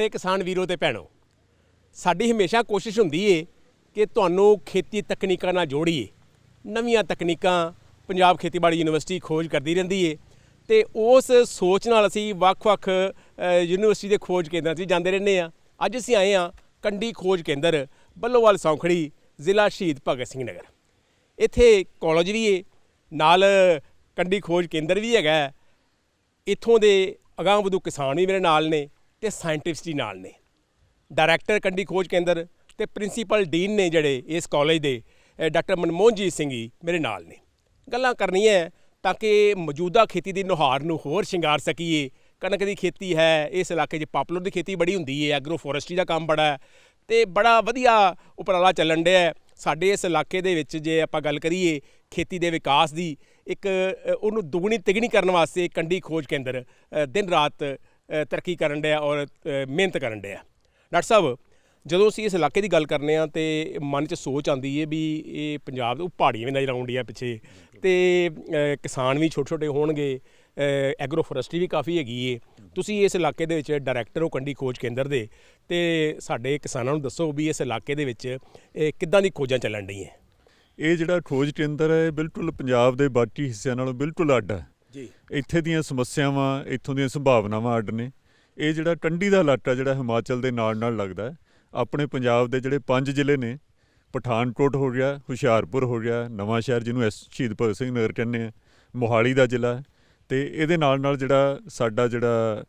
ਪਿਆਰੇ ਕਿਸਾਨ ਵੀਰੋ ਤੇ ਭੈਣੋ, ਸਾਡੀ ਹਮੇਸ਼ਾ ਕੋਸ਼ਿਸ਼ ਹੁੰਦੀ ਏ ਕਿ ਤੁਹਾਨੂੰ ਖੇਤੀ ਤਕਨੀਕਾਂ ਨਾਲ ਜੋੜੀਏ। ਨਵੀਆਂ ਤਕਨੀਕਾਂ ਪੰਜਾਬ ਖੇਤੀਬਾੜੀ ਯੂਨੀਵਰਸਿਟੀ ਖੋਜ ਕਰਦੀ ਰਹਿੰਦੀ ਏ ਤੇ ਉਸ ਸੋਚ ਨਾਲ ਅਸੀਂ ਵੱਖ-ਵੱਖ ਯੂਨੀਵਰਸਿਟੀ ਦੇ ਖੋਜ ਕੇਂਦਰਾਂ 'ਚ ਜਾਂਦੇ ਰਹਿੰਦੇ ਆ। ਅੱਜ ਅਸੀਂ ਆਏ ਆ ਕੰਡੀ ਖੋਜ ਕੇਂਦਰ, ਬੱਲੋਵਾਲ ਸੌਂਖੜੀ, ਜ਼ਿਲ੍ਹਾ ਸ਼ਹੀਦ ਭਗਤ ਸਿੰਘ ਨਗਰ। ਇੱਥੇ ਕਾਲਜ ਵੀ ਏ, ਨਾਲ ਕੰਡੀ ਖੋਜ ਕੇਂਦਰ ਵੀ ਹੈਗਾ। ਇੱਥੋਂ ਦੇ ਅਗਾਂਹ ਵਧੂ ਕਿਸਾਨ ਵੀ ਮੇਰੇ ਨਾਲ ਨੇ। ਤੇ ਸਾਇੰਟਿਸਟ ਵੀ ਨਾਲ ਨੇ। ਡਾਇਰੈਕਟਰ ਕੰਢੀ ਖੋਜ ਕੇਂਦਰ ਤੇ ਪ੍ਰਿੰਸੀਪਲ ਡੀਨ ਨੇ ਜਿਹੜੇ ਇਸ ਕਾਲਜ ਦੇ ਡਾਕਟਰ ਮਨਮੋਹਨਜੀਤ ਸਿੰਘ ਜੀ ਮੇਰੇ ਨਾਲ ਨੇ। ਗੱਲਾਂ ਕਰਨੀਆਂ ਤਾਂ ਕਿ ਮੌਜੂਦਾ ਖੇਤੀ ਦੀ ਨੁਹਾਰ ਨੂੰ ਹੋਰ ਸ਼ਿੰਗਾਰ ਸਕੀਏ। ਕਣਕ ਦੀ ਖੇਤੀ ਹੈ, ਇਸ ਇਲਾਕੇ 'ਚ ਪਾਪੂਲਰ ਦੀ ਖੇਤੀ ਬੜੀ ਹੁੰਦੀ ਹੈ ਐਗਰੋ ਫੋਰੈਸਟਰੀ ਦਾ ਕੰਮ ਬੜਾ ਹੈ ਤੇ ਬੜਾ ਵਧੀਆ ਉਪਰਾਲਾ ਚੱਲਣ ਡਿਆ ਸਾਡੇ ਇਸ ਇਲਾਕੇ ਦੇ ਵਿੱਚ ਜੇ ਆਪਾਂ ਗੱਲ ਕਰੀਏ ਖੇਤੀ ਦੇ ਵਿਕਾਸ ਦੀ, ਇੱਕ ਉਹਨੂੰ ਦੁਗਣੀ ਤਿਗਣੀ ਕਰਨ ਵਾਸਤੇ ਕੰਡੀ ਖੋਜ ਕੇਂਦਰ ਦਿਨ ਰਾਤ ਤਰੱਕੀ ਕਰਨ ਡਿਆ ਔਰ ਮਿਹਨਤ ਕਰਨ ਡਿਆ। ਡਾਕਟਰ ਸਾਹਿਬ, ਜਦੋਂ ਅਸੀਂ ਇਸ ਇਲਾਕੇ ਦੀ ਗੱਲ ਕਰਨੇ ਆ ਤੇ ਮਨ 'ਚ ਸੋਚ ਆਉਂਦੀ ਹੈ ਵੀ ਇਹ ਪੰਜਾਬ ਦੇ ਉਹ ਪਹਾੜੀਆਂ ਵੀ ਨਜ਼ਰ ਆਉਂਦੀਆਂ ਪਿੱਛੇ ਤੇ ਕਿਸਾਨ ਵੀ ਛੋਟੇ ਛੋਟੇ ਹੋਣਗੇ ਐਗਰੋ ਫੋਰੈਸਟਰੀ ਵੀ ਕਾਫੀ ਹੈਗੀ ਏ। ਤੁਸੀਂ ਇਸ ਇਲਾਕੇ ਦੇ ਵਿੱਚ ਡਾਇਰੈਕਟਰ ਹੋ ਕੰਡੀ ਖੋਜ ਕੇਂਦਰ ਦੇ ਤੇ ਸਾਡੇ ਕਿਸਾਨਾਂ ਨੂੰ ਦੱਸੋ ਵੀ ਇਸ ਇਲਾਕੇ ਦੇ ਵਿੱਚ ਕਿੱਦਾਂ ਦੀ ਖੋਜਾਂ ਚੱਲਣ ਡਈਆਂ? ਇਹ ਜਿਹੜਾ ਖੋਜ ਕੇਂਦਰ ਹੈ, ਇਹ ਬਿਲਕੁਲ ਪੰਜਾਬ ਦੇ ਬਾਕੀ ਹਿੱਸਿਆਂ ਨਾਲੋਂ ਬਿਲਕੁਲ ਅੱਡ ਹੈ। ਜੀ। ਇੱਥੇ ਦੀਆਂ ਸਮੱਸਿਆਵਾਂ, ਇੱਥੋਂ ਦੀਆਂ ਸੰਭਾਵਨਾਵਾਂ ਅੱਡ ਨੇ। ਇਹ ਜਿਹੜਾ ਟੰਡੀ ਦਾ ਇਲਾਕਾ ਜਿਹੜਾ ਹਿਮਾਚਲ ਦੇ ਨਾਲ ਨਾਲ ਲੱਗਦਾ ਹੈ, ਆਪਣੇ ਪੰਜਾਬ ਦੇ ਜਿਹੜੇ ਪੰਜ ਜ਼ਿਲ੍ਹੇ ਨੇ, ਪਠਾਨਕੋਟ ਹੋ ਗਿਆ, ਹੁਸ਼ਿਆਰਪੁਰ ਹੋ ਗਿਆ, ਨਵਾਂ ਸ਼ਹਿਰ ਜਿਹਨੂੰ ਐਸ ਸ਼ਹੀਦ ਭਗਤ ਸਿੰਘ ਨਗਰ ਕਹਿੰਦੇ ਆ, ਮੋਹਾਲੀ ਦਾ ਜ਼ਿਲ੍ਹਾ ਹੈ। ਤੇ ਇਹਦੇ ਨਾਲ ਨਾਲ ਜਿਹੜਾ ਸਾਡਾ ਜਿਹੜਾ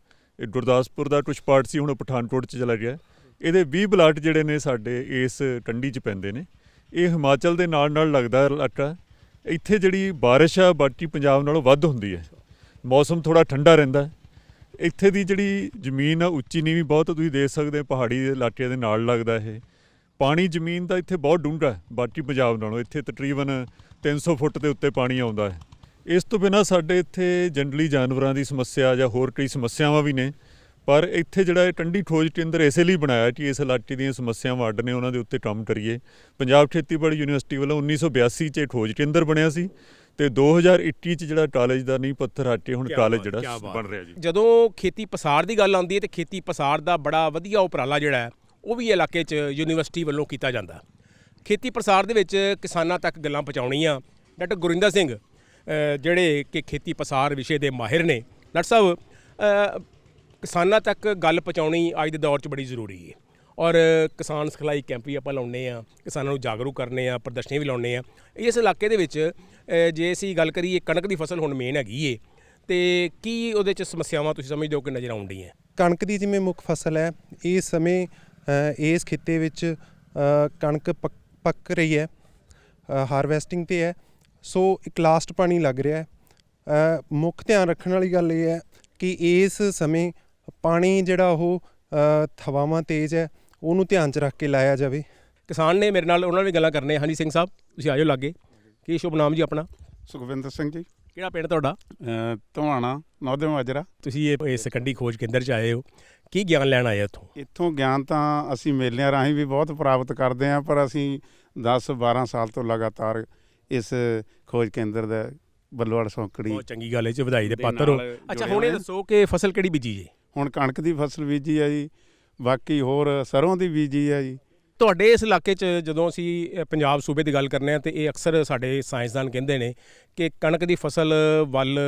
ਗੁਰਦਾਸਪੁਰ ਦਾ ਕੁਛ ਪਾਰਟ ਸੀ, ਹੁਣ ਉਹ ਪਠਾਨਕੋਟ 'ਚ ਚਲਾ ਗਿਆ। ਇਹਦੇ 20 ਬਲਾਟ ਜਿਹੜੇ ਨੇ ਸਾਡੇ ਇਸ ਟੰਡੀ 'ਚ ਪੈਂਦੇ ਨੇ। ਇਹ ਹਿਮਾਚਲ ਦੇ ਨਾਲ ਨਾਲ ਲੱਗਦਾ ਇਲਾਕਾ ਇੱਥੇ ਜਿਹੜੀ ਬਾਰਿਸ਼ ਆ ਬਾਕੀ ਪੰਜਾਬ ਨਾਲੋਂ ਵੱਧ ਹੁੰਦੀ ਹੈ। ਮੌਸਮ ਥੋੜਾ ਠੰਡਾ ਰਹਿੰਦਾ ਇੱਥੇ ਦੀ ਜਿਹੜੀ ਜ਼ਮੀਨ ਆ ਉੱਚੀ ਨੀਵੀਂ ਬਹੁਤ ਤੁਸੀਂ ਦੇਖ ਸਕਦੇ ਹੋ, ਪਹਾੜੀ ਦੇ ਇਲਾਕੇ ਦੇ ਨਾਲ ਲੱਗਦਾ ਇਹ। ਪਾਣੀ ਜ਼ਮੀਨ ਦਾ ਇੱਥੇ ਬਹੁਤ ਡੂੰਘਾ ਹੈ ਬਾਕੀ ਪੰਜਾਬ ਨਾਲੋਂ। ਇੱਥੇ ਤਕਰੀਬਨ 300 ਫੁੱਟ ਦੇ ਉੱਤੇ ਪਾਣੀ ਆਉਂਦਾ ਹੈ। ਇਸ ਤੋਂ ਬਿਨਾਂ ਸਾਡੇ ਇੱਥੇ ਜੰਗਲੀ ਜਾਨਵਰਾਂ ਦੀ ਸਮੱਸਿਆ ਜਾਂ ਹੋਰ ਕਈ ਸਮੱਸਿਆਵਾਂ ਵੀ ਨੇ। ਪਰ ਇੱਥੇ ਜਿਹੜਾ ਇਹ ਟੰਡੀ ਖੋਜ ਕੇਂਦਰ ਇਸੇ ਲਈ ਬਣਾਇਆ ਕਿ ਇਸ ਇਲਾਕੇ ਦੀਆਂ ਸਮੱਸਿਆਵਾਂ ਅੱਡ ਨੇ ਉਹਨਾਂ ਦੇ ਉੱਤੇ ਕੰਮ ਕਰੀਏ। ਪੰਜਾਬ ਖੇਤੀਬਾੜੀ ਯੂਨੀਵਰਸਿਟੀ ਵੱਲੋਂ 1982 'ਚ ਇਹ ਖੋਜ ਕੇਂਦਰ ਬਣਿਆ ਸੀ ਤੇ 2021 'ਚ ਜਿਹੜਾ ਕਾਲਜ ਦਾ ਨੀਂਹ ਪੱਥਰ ਹੱਟ ਕੇ ਹੁਣ ਕਾਲਜ ਜਿਹੜਾ। ਬਣ ਰਿਹਾ ਜੀ। ਜਦੋਂ ਖੇਤੀ ਪਸਾਰ ਦੀ ਗੱਲ ਆਉਂਦੀ ਹੈ ਤੇ ਖੇਤੀ ਪਸਾਰ ਦਾ ਬੜਾ ਵਧੀਆ ਉਪਰਾਲਾ ਜਿਹੜਾ ਹੈ ਉਹ ਵੀ ਇਲਾਕੇ 'ਚ ਯੂਨੀਵਰਸਿਟੀ ਵੱਲੋਂ ਕੀਤਾ ਜਾਂਦਾ। ਖੇਤੀ ਪ੍ਰਸਾਰ ਦੇ ਵਿੱਚ ਕਿਸਾਨਾਂ ਤੱਕ ਗੱਲਾਂ ਪਹੁੰਚਾਉਣੀਆਂ। ਡਾਕਟਰ ਗੁਰਿੰਦਰ ਸਿੰਘ ਜਿਹੜੇ ਕਿ ਖੇਤੀ ਪਸਾਰ ਵਿਸ਼ੇ ਦੇ ਮਾਹਿਰ ਨੇ ਡਾਕਟਰ ਸਾਹਿਬ ਕਿਸਾਨਾਂ ਤੱਕ ਗੱਲ ਪਹੁੰਚਾਉਣੀ ਅੱਜ ਦੇ ਦੌਰ 'ਚ ਬੜੀ ਜ਼ਰੂਰੀ ਹੈ। ਔਰ ਕਿਸਾਨ ਸਿਖਲਾਈ ਕੈਂਪ ਵੀ ਆਪਾਂ ਲਾਉਣੇ ਆ ਕਿਸਾਨਾਂ ਨੂੰ ਜਾਗਰੂਕ ਕਰਨੇ ਆ ਪ੍ਰਦਰਸ਼ਨੀ ਵੀ ਲਾਉਣੇ ਆ ਇਸ ਇਲਾਕੇ ਦੇ ਵਿੱਚ ਜੇ ਅਸੀਂ ਗੱਲ ਕਰੀਏ ਕਣਕ ਦੀ ਫਸਲ ਹੁਣ ਮੇਨ ਹੈਗੀ ਏ, ਤੇ ਕੀ ਉਹਦੇ 'ਚ ਸਮੱਸਿਆਵਾਂ ਤੁਸੀਂ ਸਮਝਦੇ ਹੋ ਕਿ ਨਜ਼ਰ ਆਉਂਦੀਆਂ? ਕਣਕ ਦੀ ਜਿਵੇਂ ਮੁੱਖ ਫਸਲ ਹੈ ਇਸ ਸਮੇਂ ਇਸ ਖਿੱਤੇ ਵਿੱਚ ਕਣਕ ਪੱਕ- ਪੱਕ ਰਹੀ ਹੈ ਹਾਰਵੈਸਟਿੰਗ ਤੇ ਹੈ। ਸੋ ਇੱਕ ਲਾਸਟ ਪਾਣੀ ਲੱਗ ਰਿਹਾ ਹੈ। ਮੁੱਖ ਧਿਆਨ ਰੱਖਣ ਵਾਲੀ ਗੱਲ ਇਹ ਹੈ ਕਿ ਇਸ ਸਮੇਂ ਪਾਣੀ ਜਿਹੜਾ ਉਹ ਅ, ਹਵਾਵਾਂ ਤੇਜ਼ ਹੈ ਉਹਨੂੰ ਧਿਆਨ 'ਚ ਰੱਖ ਕੇ ਲਾਇਆ ਜਾਵੇ। ਕਿਸਾਨ ਨੇ ਮੇਰੇ ਨਾਲ ਉਹਨਾਂ ਨਾਲ ਵੀ ਗੱਲਾਂ ਕਰਨੇ ਹਾਂਜੀ ਸਿੰਘ ਸਾਹਿਬ ਤੁਸੀਂ ਆਜੋ ਲਾਗੇ। ਕੀ ਸ਼ੁਭ ਨਾਮ ਜੀ ਆਪਣਾ? ਸੁਖਵਿੰਦਰ ਸਿੰਘ ਜੀ। ਕਿਹੜਾ ਪਿੰਡ ਤੁਹਾਡਾ? ਧਵਾਣਾ ਨੌਦੇ ਮਾਜਰਾ ਤੁਸੀਂ ਇਹ ਇਸ ਕੰਡੀ ਖੋਜ ਕੇਂਦਰ 'ਚ ਆਏ ਹੋ। ਕੀ ਗਿਆਨ ਲੈਣ ਆਏ ਹੋ ਇੱਥੋਂ? ਇੱਥੋਂ ਗਿਆਨ ਤਾਂ ਅਸੀਂ ਮੇਲਿਆਂ ਰਾਹੀਂ ਵੀ ਬਹੁਤ ਪ੍ਰਾਪਤ ਕਰਦੇ ਹਾਂ ਪਰ ਅਸੀਂ 10 12 ਸਾਲ ਤੋਂ ਲਗਾਤਾਰ ਇਸ ਖੋਜ ਕੇਂਦਰ ਦਾ ਬੱਲੋਵਾਲ ਸੌਂਕੜੀ ਬਹੁਤ ਚੰਗੀ ਗੱਲ ਹੈ ਜੀ ਵਧਾਈ ਦੇ ਪਾਤਰ ਹੋ। ਅੱਛਾ ਹੁਣ ਇਹ। ਦੱਸੋ ਕਿ ਫਸਲ ਕਿਹੜੀ ਬੀਜੀ ਜੀ? ਹੁਣ ਕਣਕ ਦੀ ਫਸਲ ਬੀਜੀ ਆ ਜੀ ਬਾਕੀ ਹੋਰ ਸਰੋਂ ਦੀ ਬੀਜੀ ਆ ਜੀ। ਤੁਹਾਡੇ ਇਸ ਇਲਾਕੇ 'ਚ ਜਦੋਂ ਅਸੀਂ ਪੰਜਾਬ ਸੂਬੇ ਦੀ ਗੱਲ ਕਰਨੇ ਆ ਤੇ ਇਹ ਅਕਸਰ ਸਾਡੇ ਸਾਇੰਸਦਾਨ ਕਹਿੰਦੇ ਨੇ ਕਿ ਕਣਕ ਦੀ ਫਸਲ ਵੱਲ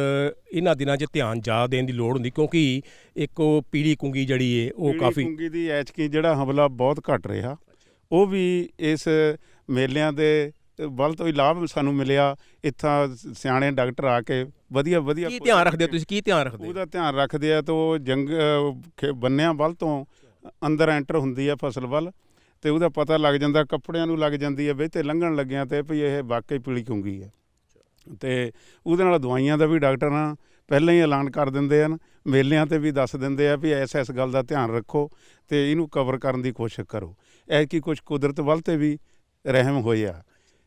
ਇਹਨਾਂ ਦਿਨਾਂ 'ਚ ਧਿਆਨ ਜ਼ਿਆਦਾ ਦੇਣ ਦੀ ਲੋੜ ਹੁੰਦੀ ਕਿਉਂਕਿ ਇੱਕ ਉਹ ਪੀੜੀ ਕੁੰਗੀ ਜਿਹੜੀ ਏ ਉਹ ਕਾਫੀ ਕੁੰਗੀ ਦੀ ਐਚਕੀ ਜਿਹੜਾ ਹਮਲਾ ਬਹੁਤ ਘਟ ਰਿਹਾ। ਉਹ ਵੀ ਇਸ ਮੇਲਿਆਂ ਦੇ ਵੱਲ ਤੋਂ ਹੀ ਲਾਭ ਸਾਨੂੰ ਮਿਲਿਆ ਇੱਥਾਂ ਸਿਆਣੇ ਡਾਕਟਰ ਆ ਕੇ ਵਧੀਆ ਵਧੀਆ ਕੀ ਧਿਆਨ ਰੱਖਦੇ ਹੋ ਤੁਸੀਂ? ਕੀ ਧਿਆਨ ਰੱਖਦੇ ਹੋ? ਉਹਦਾ ਧਿਆਨ ਰੱਖਦੇ ਆ ਤਾਂ ਉਹ ਜੰਗ ਬੰਨਿਆਂ ਵੱਲ ਤੋਂ ਅੰਦਰ ਐਂਟਰ ਹੁੰਦੀ ਆ ਫਸਲ ਵੱਲ ਤੇ ਉਹਦਾ ਪਤਾ ਲੱਗ ਜਾਂਦਾ ਕੱਪੜਿਆਂ ਨੂੰ ਲੱਗ ਜਾਂਦੀ ਹੈ ਵੀ ਤੇ ਲੰਘਣ ਲੱਗਿਆਂ ਤੇ ਵੀ ਇਹ ਵਾਕਈ ਪੀਲੀ ਕੁੰਗੀ ਹੈ ਤੇ ਉਹਦੇ ਨਾਲ ਦਵਾਈਆਂ ਦਾ ਵੀ ਡਾਕਟਰ ਪਹਿਲਾਂ ਹੀ ਐਲਾਨ ਕਰ ਦਿੰਦੇ ਹਨ ਮੇਲਿਆਂ ਤੇ ਵੀ ਦੱਸ ਦਿੰਦੇ ਆ ਵੀ ਐਸ ਐਸ ਗੱਲ ਦਾ ਧਿਆਨ ਰੱਖੋ ਤੇ ਇਹਨੂੰ ਕਵਰ ਕਰਨ ਦੀ ਕੋਸ਼ਿਸ਼ ਕਰੋ। ਐਤਕੀ ਕੁਝ ਕੁਦਰਤ ਵੱਲ ਤੇ ਵੀ ਰਹਿਮ ਹੋਇਆ।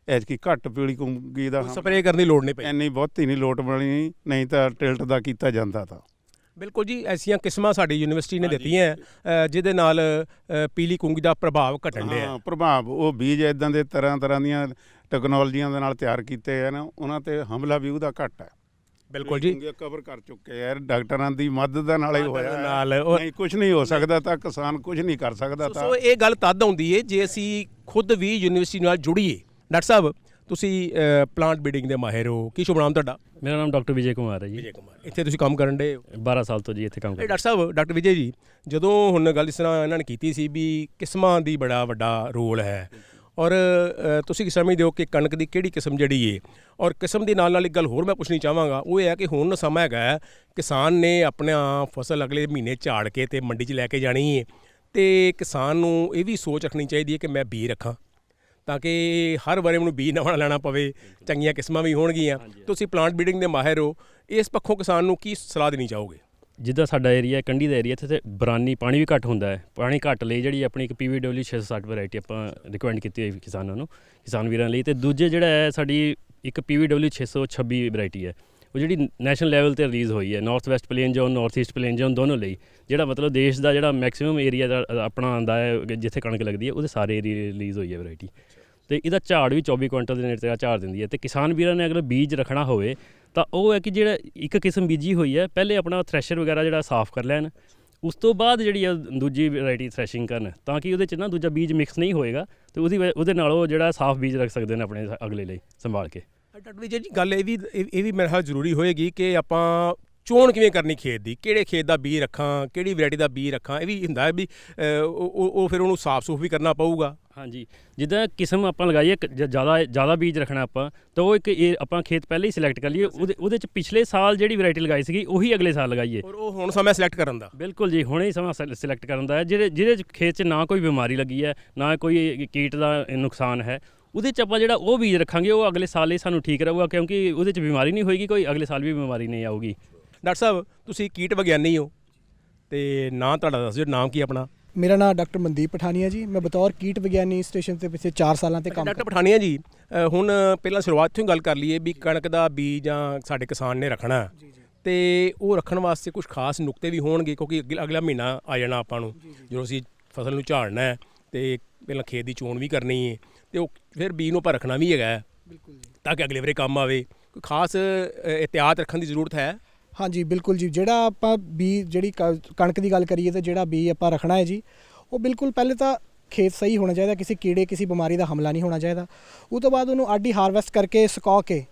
ਐਤਕੀ ਘੱਟ ਪੀਲੀ ਕੁੰਗੀ ਦਾ ਸਪਰੇਅ ਕਰਨ ਦੀ ਲੋੜ ਨਹੀਂ ਪਈ। ਇੰਨੀ ਬਹੁਤੀ ਨਹੀਂ ਲੋਟ ਬਣੀ ਨਹੀਂ ਤਾਂ ਟਿਲਟ ਦਾ ਕੀਤਾ ਜਾਂਦਾ ਤਾਂ। ਬਿਲਕੁਲ ਜੀ ਐਸੀਆਂ ਕਿਸਮਾਂ ਸਾਡੀ ਯੂਨੀਵਰਸਿਟੀ ਨੇ। ਦਿੱਤੀਆਂ ਜਿਹਦੇ ਨਾਲ ਪੀਲੀ ਕੁੰਗੀ ਦਾ ਪ੍ਰਭਾਵ ਘਟਣ ਡਿਆ। ਹਾਂ ਪ੍ਰਭਾਵ ਉਹ ਬੀਜ ਇਦਾਂ ਦੇ ਤਰ੍ਹਾਂ ਤਰ੍ਹਾਂ ਦੀਆਂ ਟੈਕਨੋਲੋਜੀਆਂ ਦੇ ਨਾਲ ਤਿਆਰ ਕੀਤੇ ਹਨ ਉਹਨਾਂ ਤੇ ਹਮਲਾ ਵੀ ਉਹਦਾ ਘੱਟ ਹੈ ਬਿਲਕੁਲ ਜੀ। ਕਵਰ ਕਰ ਚੁੱਕੇ ਆ ਡਾਕਟਰਾਂ ਦੀ ਮਦਦ ਦੇ ਨਾਲ ਹੀ ਹੋਇਆ ਹੈ। ਨਾਲ, ਨਹੀਂ ਕੁਝ ਨਹੀਂ ਹੋ ਸਕਦਾ ਤਾਂ ਕਿਸਾਨ ਕੁਝ ਨਹੀਂ ਕਰ ਸਕਦਾ ਸੋ- ਤਾਂ। ਸੋ ਇਹ ਗੱਲ ਤਦ ਆਉਂਦੀ ਏ ਜੇ ਅਸੀਂ ਖੁਦ ਵੀ ਯੂਨੀਵਰਸਿਟੀ ਨਾਲ ਜੁੜੀਏ। ਡਾਕਟਰ ਸਾਹਿਬ ਤੁਸੀਂ ਪਲਾਂਟ ਬੀਡਿੰਗ ਦੇ ਮਾਹਿਰ ਹੋ। ਕੀ ਸ਼ੁਭ ਨਾਮ ਤੁਹਾਡਾ? ਮੇਰਾ ਨਾਮ ਡਾਕਟਰ ਵਿਜੇ ਕੁਮਾਰ ਹੈ ਜੀ। ਵਿਜੇ ਕੁਮਾਰ। ਇੱਥੇ ਤੁਸੀਂ ਕੰਮ ਕਰਨ ਦੇ 12 ਸਾਲ ਤੋਂ ਜੀ ਇੱਥੇ ਕੰਮ ਇਹ ਕਰ ਡਾਕਟਰ ਸਾਹਿਬ ਡਾਕਟਰ ਵਿਜੇ ਜੀ ਜਦੋਂ ਹੁਣ ਗੱਲ ਇਸ ਤਰ੍ਹਾਂ ਇਹਨਾਂ ਨੇ ਕੀਤੀ ਸੀ ਵੀ ਕਿਸਮਾਂ ਦੀ ਬੜਾ ਵੱਡਾ ਰੋਲ ਹੈ ਔਰ ਤੁਸੀਂ ਕੀ ਸਮਝਦੇ ਹੋ ਕਿ ਕਣਕ ਦੀ ਕਿਹੜੀ ਕਿਸਮ ਜਿਹੜੀ ਏ? ਔਰ ਕਿਸਮ ਦੇ ਨਾਲ ਨਾਲ ਇੱਕ ਗੱਲ ਹੋਰ ਮੈਂ ਪੁੱਛਣੀ ਚਾਹਾਂਗਾ ਉਹ ਇਹ ਹੈ ਕਿ ਹੁਣ ਸਮਾਂ ਹੈਗਾ ਕਿਸਾਨ ਨੇ ਆਪਣਾ ਫਸਲ ਅਗਲੇ ਮਹੀਨੇ ਝਾੜ ਕੇ ਤੇ ਮੰਡੀ 'ਚ ਲੈ ਕੇ ਜਾਣੀ ਏ ਤੇ ਕਿਸਾਨ ਨੂੰ ਇਹ ਵੀ ਸੋਚ ਰੱਖਣੀ ਚਾਹੀਦੀ ਹੈ ਕਿ ਮੈਂ ਬੀ ਰੱਖਾਂ। ਤਾਂ ਕਿ ਹਰ ਵਾਰੀ ਮੈਨੂੰ ਬੀ ਨਵਾਂ ਲੈਣਾ ਪਵੇ ਚੰਗੀਆਂ ਕਿਸਮਾਂ ਵੀ ਹੋਣਗੀਆਂ। ਤੁਸੀਂ ਪਲਾਂਟ ਬੀਡਿੰਗ ਦੇ ਮਾਹਿਰ ਹੋ ਇਸ ਪੱਖੋਂ ਕਿਸਾਨ ਨੂੰ ਕੀ ਸਲਾਹ ਦੇਣੀ ਚਾਹੋਗੇ? ਜਿੱਦਾਂ ਸਾਡਾ ਏਰੀਆ ਕੰਢੀ ਦਾ ਏਰੀਆ ਇੱਥੇ ਤੇ ਬਰਾਨੀ ਪਾਣੀ ਵੀ ਘੱਟ ਹੁੰਦਾ ਹੈ। ਪਾਣੀ ਘੱਟ ਲਈ ਜਿਹੜੀ ਆਪਣੀ ਇੱਕ PVW 660 ਵੈਰਾਈਟੀ ਆਪਾਂ ਰਿਕਮੈਂਡ ਕੀਤੀ ਹੋਈ ਕਿਸਾਨਾਂ ਨੂੰ ਕਿਸਾਨ ਵੀਰਾਂ ਲਈ। ਤੇ ਦੂਜੇ ਜਿਹੜਾ ਹੈ ਸਾਡੀ ਇੱਕ PVW 626 ਵੈਰਾਈਟੀ ਹੈ। ਉਹ ਜਿਹੜੀ ਨੈਸ਼ਨਲ ਲੈਵਲ ਤੇ ਰਿਲੀਜ਼ ਹੋਈ ਹੈ north west plain zone north east plain zone ਦੋਨੋਂ ਲਈ। ਜਿਹੜਾ ਮਤਲਬ ਦੇਸ਼ ਦਾ ਜਿਹੜਾ ਮੈਕਸਿਮਮ ਏਰੀਆ ਦਾ ਆਪਣਾ ਆਂਦਾ ਹੈ ਜਿੱਥੇ ਕਣਕ ਲੱਗਦੀ ਹੈ ਉਹਦੇ ਸਾਰੇ ਏਰੀਆ ਰਿਲੀਜ਼ ਹੋਈ ਹੈ ਵੈਰਾਈਟੀ ਤੇ ਇਹਦਾ ਝਾੜ ਵੀ 24 ਕੁਇੰਟਲ ਦੇ ਨੇੜੇ ਤੇੜਾ ਝਾੜ ਦਿੰਦੀ ਹੈ ਤੇ ਕਿਸਾਨ ਵੀਰਾਂ ਨੇ ਅਗਰ ਬੀਜ ਰੱਖਣਾ ਹੋਵੇ ਤਾਂ ਉਹ ਹੈ ਕਿ ਜਿਹੜਾ ਇੱਕ ਕਿਸਮ ਬੀਜੀ ਹੋਈ ਹੈ, ਪਹਿਲੇ ਆਪਣਾ ਥ੍ਰੈਸ਼ਰ ਵਗੈਰਾ ਜਿਹੜਾ ਸਾਫ਼ ਕਰ ਲੈਣ, ਉਸ ਤੋਂ ਬਾਅਦ ਜਿਹੜੀ ਆ ਦੂਜੀ ਵੈਰਾਈਟੀ ਥ੍ਰੈਸ਼ਿੰਗ ਕਰਨ ਤਾਂ ਕਿ ਉਹਦੇ ਚ ਨਾ ਦੂਜਾ ਬੀਜ ਮਿਕਸ ਨਹੀਂ ਹੋਏਗਾ ਤੇ ਉਹਦੀ ਵਜ੍ਹਾ- ਉਹਦੇ ਨਾਲ ਉਹ ਜਿਹੜਾ ਸਾਫ਼ ਬੀਜ ਰੱਖ ਸਕਦੇ ਨੇ ਆਪਣੇ ਅਗਲੇ ਲਈ ਸੰਭਾਲ ਕੇ। ਡਾਕਟਰ ਵਿਜੇ ਜੀ, ਗੱਲ ਇਹ ਵੀ ਇਹ ਇਹ ਵੀ ਮੇਰੇ ਖਿਆਲ ਜ਼ਰੂਰੀ ਹੋਏਗੀ ਕਿ ਆਪਾਂ ਚੋਣ ਕਿਵੇਂ ਕਰਨੀ ਖੇਤ ਦੀ? ਕਿਹੜੇ ਖੇਤ ਦਾ ਬੀ ਰੱਖਾਂ? ਕਿਹੜੀ ਵੈਰਾਈਟੀ ਦਾ ਬੀ ਰੱਖਾਂ? ਇਹ ਵੀ ਹੁੰਦਾ ਹੈ ਵੀ ਉਹ ਫਿਰ ਉਹਨੂੰ ਸਾਫ਼ ਸੂਫ ਵੀ ਕਰਨਾ ਪਊਗਾ। ਹਾਂਜੀ। ਜਿੱਦਾਂ ਕਿਸਮ ਆਪਾਂ ਲਗਾਈਏ ਜ਼ਿਆਦਾ ਜ਼ਿਆਦਾ ਬੀਜ ਰੱਖਣਾ ਆਪਾਂ ਤਾਂ ਉਹ ਇੱਕ ਇਹ ਆਪਾਂ ਖੇਤ ਪਹਿਲੇ ਹੀ ਸਿਲੈਕਟ ਕਰ ਲਈਏ। ਉਹਦੇ ਉਹਦੇ ਚ ਪਿਛਲੇ ਸਾਲ ਜਿਹੜੀ ਵੈਰਾਈਟੀ ਲਗਾਈ ਸੀਗੀ ਉਹੀ ਅਗਲੇ ਸਾਲ ਲਗਾਈਏ। ਔਰ ਉਹ ਹੁਣ ਸਮਾਂ ਸਿਲੈਕਟ ਕਰਨ ਦਾ। ਬਿਲਕੁਲ ਜੀ ਹੁਣੇ ਹੀ ਸਮਾਂ ਸਿਲੈਕਟ ਕਰਨ ਦਾ ਹੈ ਜਿਹੜੇ ਜਿਹਦੇ ਚ ਖੇਤ 'ਚ ਨਾ ਕੋਈ ਬਿਮਾਰੀ ਲੱਗੀ ਹੈ ਨਾ ਕੋਈ ਕੀਟ ਦਾ ਨੁਕਸਾਨ ਹੈ ਉਹਦੇ 'ਚ ਆਪਾਂ ਜਿਹੜਾ ਉਹ ਬੀਜ ਰੱਖਾਂਗੇ ਉਹ ਅਗਲੇ ਸਾਲ ਲਈ ਸਾਨੂੰ ਠੀਕ ਰਹੂਗਾ ਕਿਉਂਕਿ ਉਹਦੇ 'ਚ ਬਿਮਾਰੀ ਨਹੀਂ ਹੋਏਗੀ ਕੋਈ ਅਗਲੇ ਸਾਲ ਵੀ ਬਿਮਾਰੀ ਨਹੀਂ ਆਊਗੀ। ਡਾਕਟਰ ਸਾਹਿਬ ਤੁਸੀਂ ਕੀਟ ਵਿਗਿਆਨੀ ਹੋ ਤੇ ਨਾਂ ਤੁਹਾਡਾ ਦੱਸ ਦਿਓ ਨਾਮ ਕੀ ਆਪਣਾ? ਮੇਰਾ ਨਾਮ ਡਾਕਟਰ ਮਨਦੀਪ ਪਠਾਨੀਆ ਜੀ। ਮੈਂ ਬਤੌਰ ਕੀਟ ਵਿਗਿਆਨੀ ਸਟੇਸ਼ਨ ਤੇ ਪਿਛਲੇ 4 ਸਾਲਾਂ ਤੇ ਕੰਮ ਡਾਕਟਰ ਪਠਾਨੀਆ ਜੀ ਹੁਣ ਪਹਿਲਾਂ ਸ਼ੁਰੂਆਤ ਤੋਂ ਹੀ ਗੱਲ ਕਰ ਲਈਏ ਵੀ ਕਣਕ ਦਾ ਬੀਜ ਜਾਂ ਸਾਡੇ ਕਿਸਾਨ ਨੇ ਰੱਖਣਾ। ਤੇ ਉਹ ਰੱਖਣ ਵਾਸਤੇ ਕੁਝ ਖਾਸ ਨੁਕਤੇ ਵੀ ਹੋਣਗੇ ਕਿਉਂਕਿ ਅਗਲਾ- ਮਹੀਨਾ ਆ ਜਾਣਾ ਆਪਾਂ ਨੂੰ। ਜਦੋਂ ਅਸੀਂ ਫਸਲ ਨੂੰ ਝਾੜਨਾ ਹੈ ਤੇ ਪਹਿਲਾਂ ਖੇਤ ਦੀ ਚੋਣ ਵੀ ਕਰਨੀ ਹੈ ਤੇ ਉਹ ਫਿਰ ਬੀਜ ਨੂੰ ਆਪਾਂ ਰੱਖਣਾ ਵੀ ਹੈਗਾ ਬਿਲਕੁਲ ਜੀ। ਤਾਂ ਕਿ ਅਗਲੇ ਵਾਰੇ ਕੰਮ ਆਵੇ। ਕੋਈ ਖਾਸ ਅ, ਇhtiyਾਤ ਰੱਖਣ ਦੀ ਜ਼ਰੂਰਤ ਹੈ? ਹਾਂਜੀ, ਬਿਲਕੁਲ ਜੀ। ਜਿਹੜਾ ਆਪਾਂ ਬੀ, ਜਿਹੜੀ ਕ- ਕਣਕ ਦੀ ਗੱਲ ਕਰੀਏ ਤਾਂ ਜਿਹੜਾ ਬੀ ਆਪਾਂ ਰੱਖਣਾ ਹੈ ਜੀ, ਉਹ ਬਿਲਕੁਲ ਪਹਿਲੇ ਤਾਂ ਖੇਤ ਸਹੀ ਹੋਣਾ ਚਾਹੀਦਾ, ਕਿਸੇ ਕੀੜੇ, ਕਿਸੇ ਬਿਮਾਰੀ ਦਾ ਹਮਲਾ ਨਹੀਂ ਹੋਣਾ ਚਾਹੀਦਾ। ਉਹ ਤੋਂ ਬਾਅਦ ਉਹਨੂੰ ਆਡੀ ਹਾਰਵੈਸਟ ਕਰਕੇ ਸੁਕਾ ਕੇ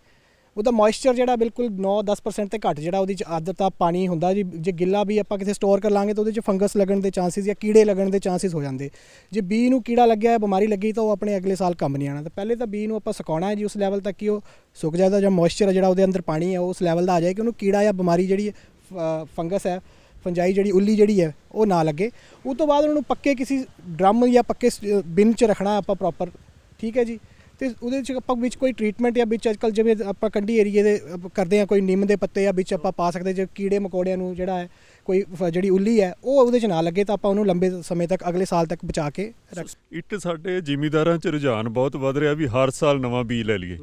ਉਹਦਾ ਮੋਇਸਚਰ ਜਿਹੜਾ ਬਿਲਕੁਲ 9-10% ਤੇ ਘੱਟ, ਜਿਹੜਾ ਉਹਦੀ ਚ ਆਦਤਾ ਪਾਣੀ ਹੁੰਦਾ ਜੀ, ਜੇ ਗਿੱਲਾ ਵੀ ਆਪਾਂ ਕਿਤੇ ਸਟੋਰ ਕਰ ਲਾਂਗੇ ਤਾਂ ਉਹਦੇ ਚ ਫੰਗਸ ਲੱਗਣ ਦੇ ਚਾਂਸਸ ਜਾਂ ਕੀੜੇ ਲੱਗਣ ਦੇ ਚਾਂਸਸ ਹੋ ਜਾਂਦੇ। ਜੇ ਬੀ ਨੂੰ ਕੀੜਾ ਲੱਗਿਆ ਹੈ ਬਿਮਾਰੀ ਲੱਗੀ ਤਾਂ ਉਹ ਆਪਣੇ ਅਗਲੇ ਸਾਲ ਕੰਮ ਨਹੀਂ ਆਣਾ ਤਾਂ ਪਹਿਲੇ ਤਾਂ ਬੀ ਨੂੰ ਆਪਾਂ ਸੁਕਾਉਣਾ ਹੈ ਜੀ ਉਸ ਲੈਵਲ ਤੱਕ ਕਿ ਉਹ ਸੁੱਕ ਜਾਏਦਾ ਜਾਂ ਮੋਇਸਚਰ ਜਿਹੜਾ ਉਹਦੇ ਅੰਦਰ ਪਾਣੀ ਹੈ, ਉਹ ਉਸ ਲੈਵਲ ਦਾ ਆ ਜਾਏ ਕਿ ਉਹਨੂੰ ਕੀੜਾ ਜਾਂ ਬਿਮਾਰੀ ਜਿਹੜੀ ਫੰਗਸ ਹੈ ਫੰਜਾਈ ਜਿਹੜੀ, ਉੱਲੀ ਜਿਹੜੀ ਹੈ, ਉਹ ਨਾ ਲੱਗੇ। ਉਹ ਤੋਂ ਬਾਅਦ ਉਹਨਾਂ ਨੂੰ ਪੱਕੇ ਕਿਸੇ ਡਰਮ ਜਾਂ ਪੱਕੇ ਬਿਨ ਚ ਰੱਖਣਾ ਆਪਾਂ ਪ੍ਰੋਪਰ ਠੀਕ ਹੈ ਜੀ? ਤੇ ਉਹਦੇ ਚ ਆਪਾਂ ਵਿੱਚ ਕੋਈ ਟ੍ਰੀਟਮੈਂਟ ਜਾਂ ਵਿੱਚ ਅੱਜਕੱਲ ਜਿਵੇਂ ਆਪਾਂ ਕੰਢੀ ਏਰੀਏ ਦੇ ਕਰਦੇ ਆ ਕੋਈ ਨਿੰਮ ਦੇ ਪੱਤੇ ਜਾਂ ਵਿੱਚ ਆਪਾਂ ਪਾ ਸਕਦੇ ਜੇ ਕੀੜੇ ਮਕੌੜਿਆਂ ਨੂੰ ਜਿਹੜਾ ਹੈ ਕੋਈ ਜਿਹੜੀ ਉੱਲੀ ਹੈ ਉਹ ਉਹਦੇ ਚ ਨਾ ਲੱਗੇ ਤਾਂ ਆਪਾਂ ਉਹਨੂੰ ਲੰਬੇ ਸਮੇਂ ਤੱਕ ਅਗਲੇ ਸਾਲ ਤੱਕ ਬਚਾ ਕੇ ਰੱਖ ਇੱਟ ਸਾਡੇ ਜ਼ਿਮੀਦਾਰਾਂ 'ਚ ਰੁਝਾਨ ਬਹੁਤ ਵੱਧ ਰਿਹਾ ਵੀ ਹਰ ਸਾਲ ਨਵਾਂ ਬੀਜ ਲੈ ਲਈਏ।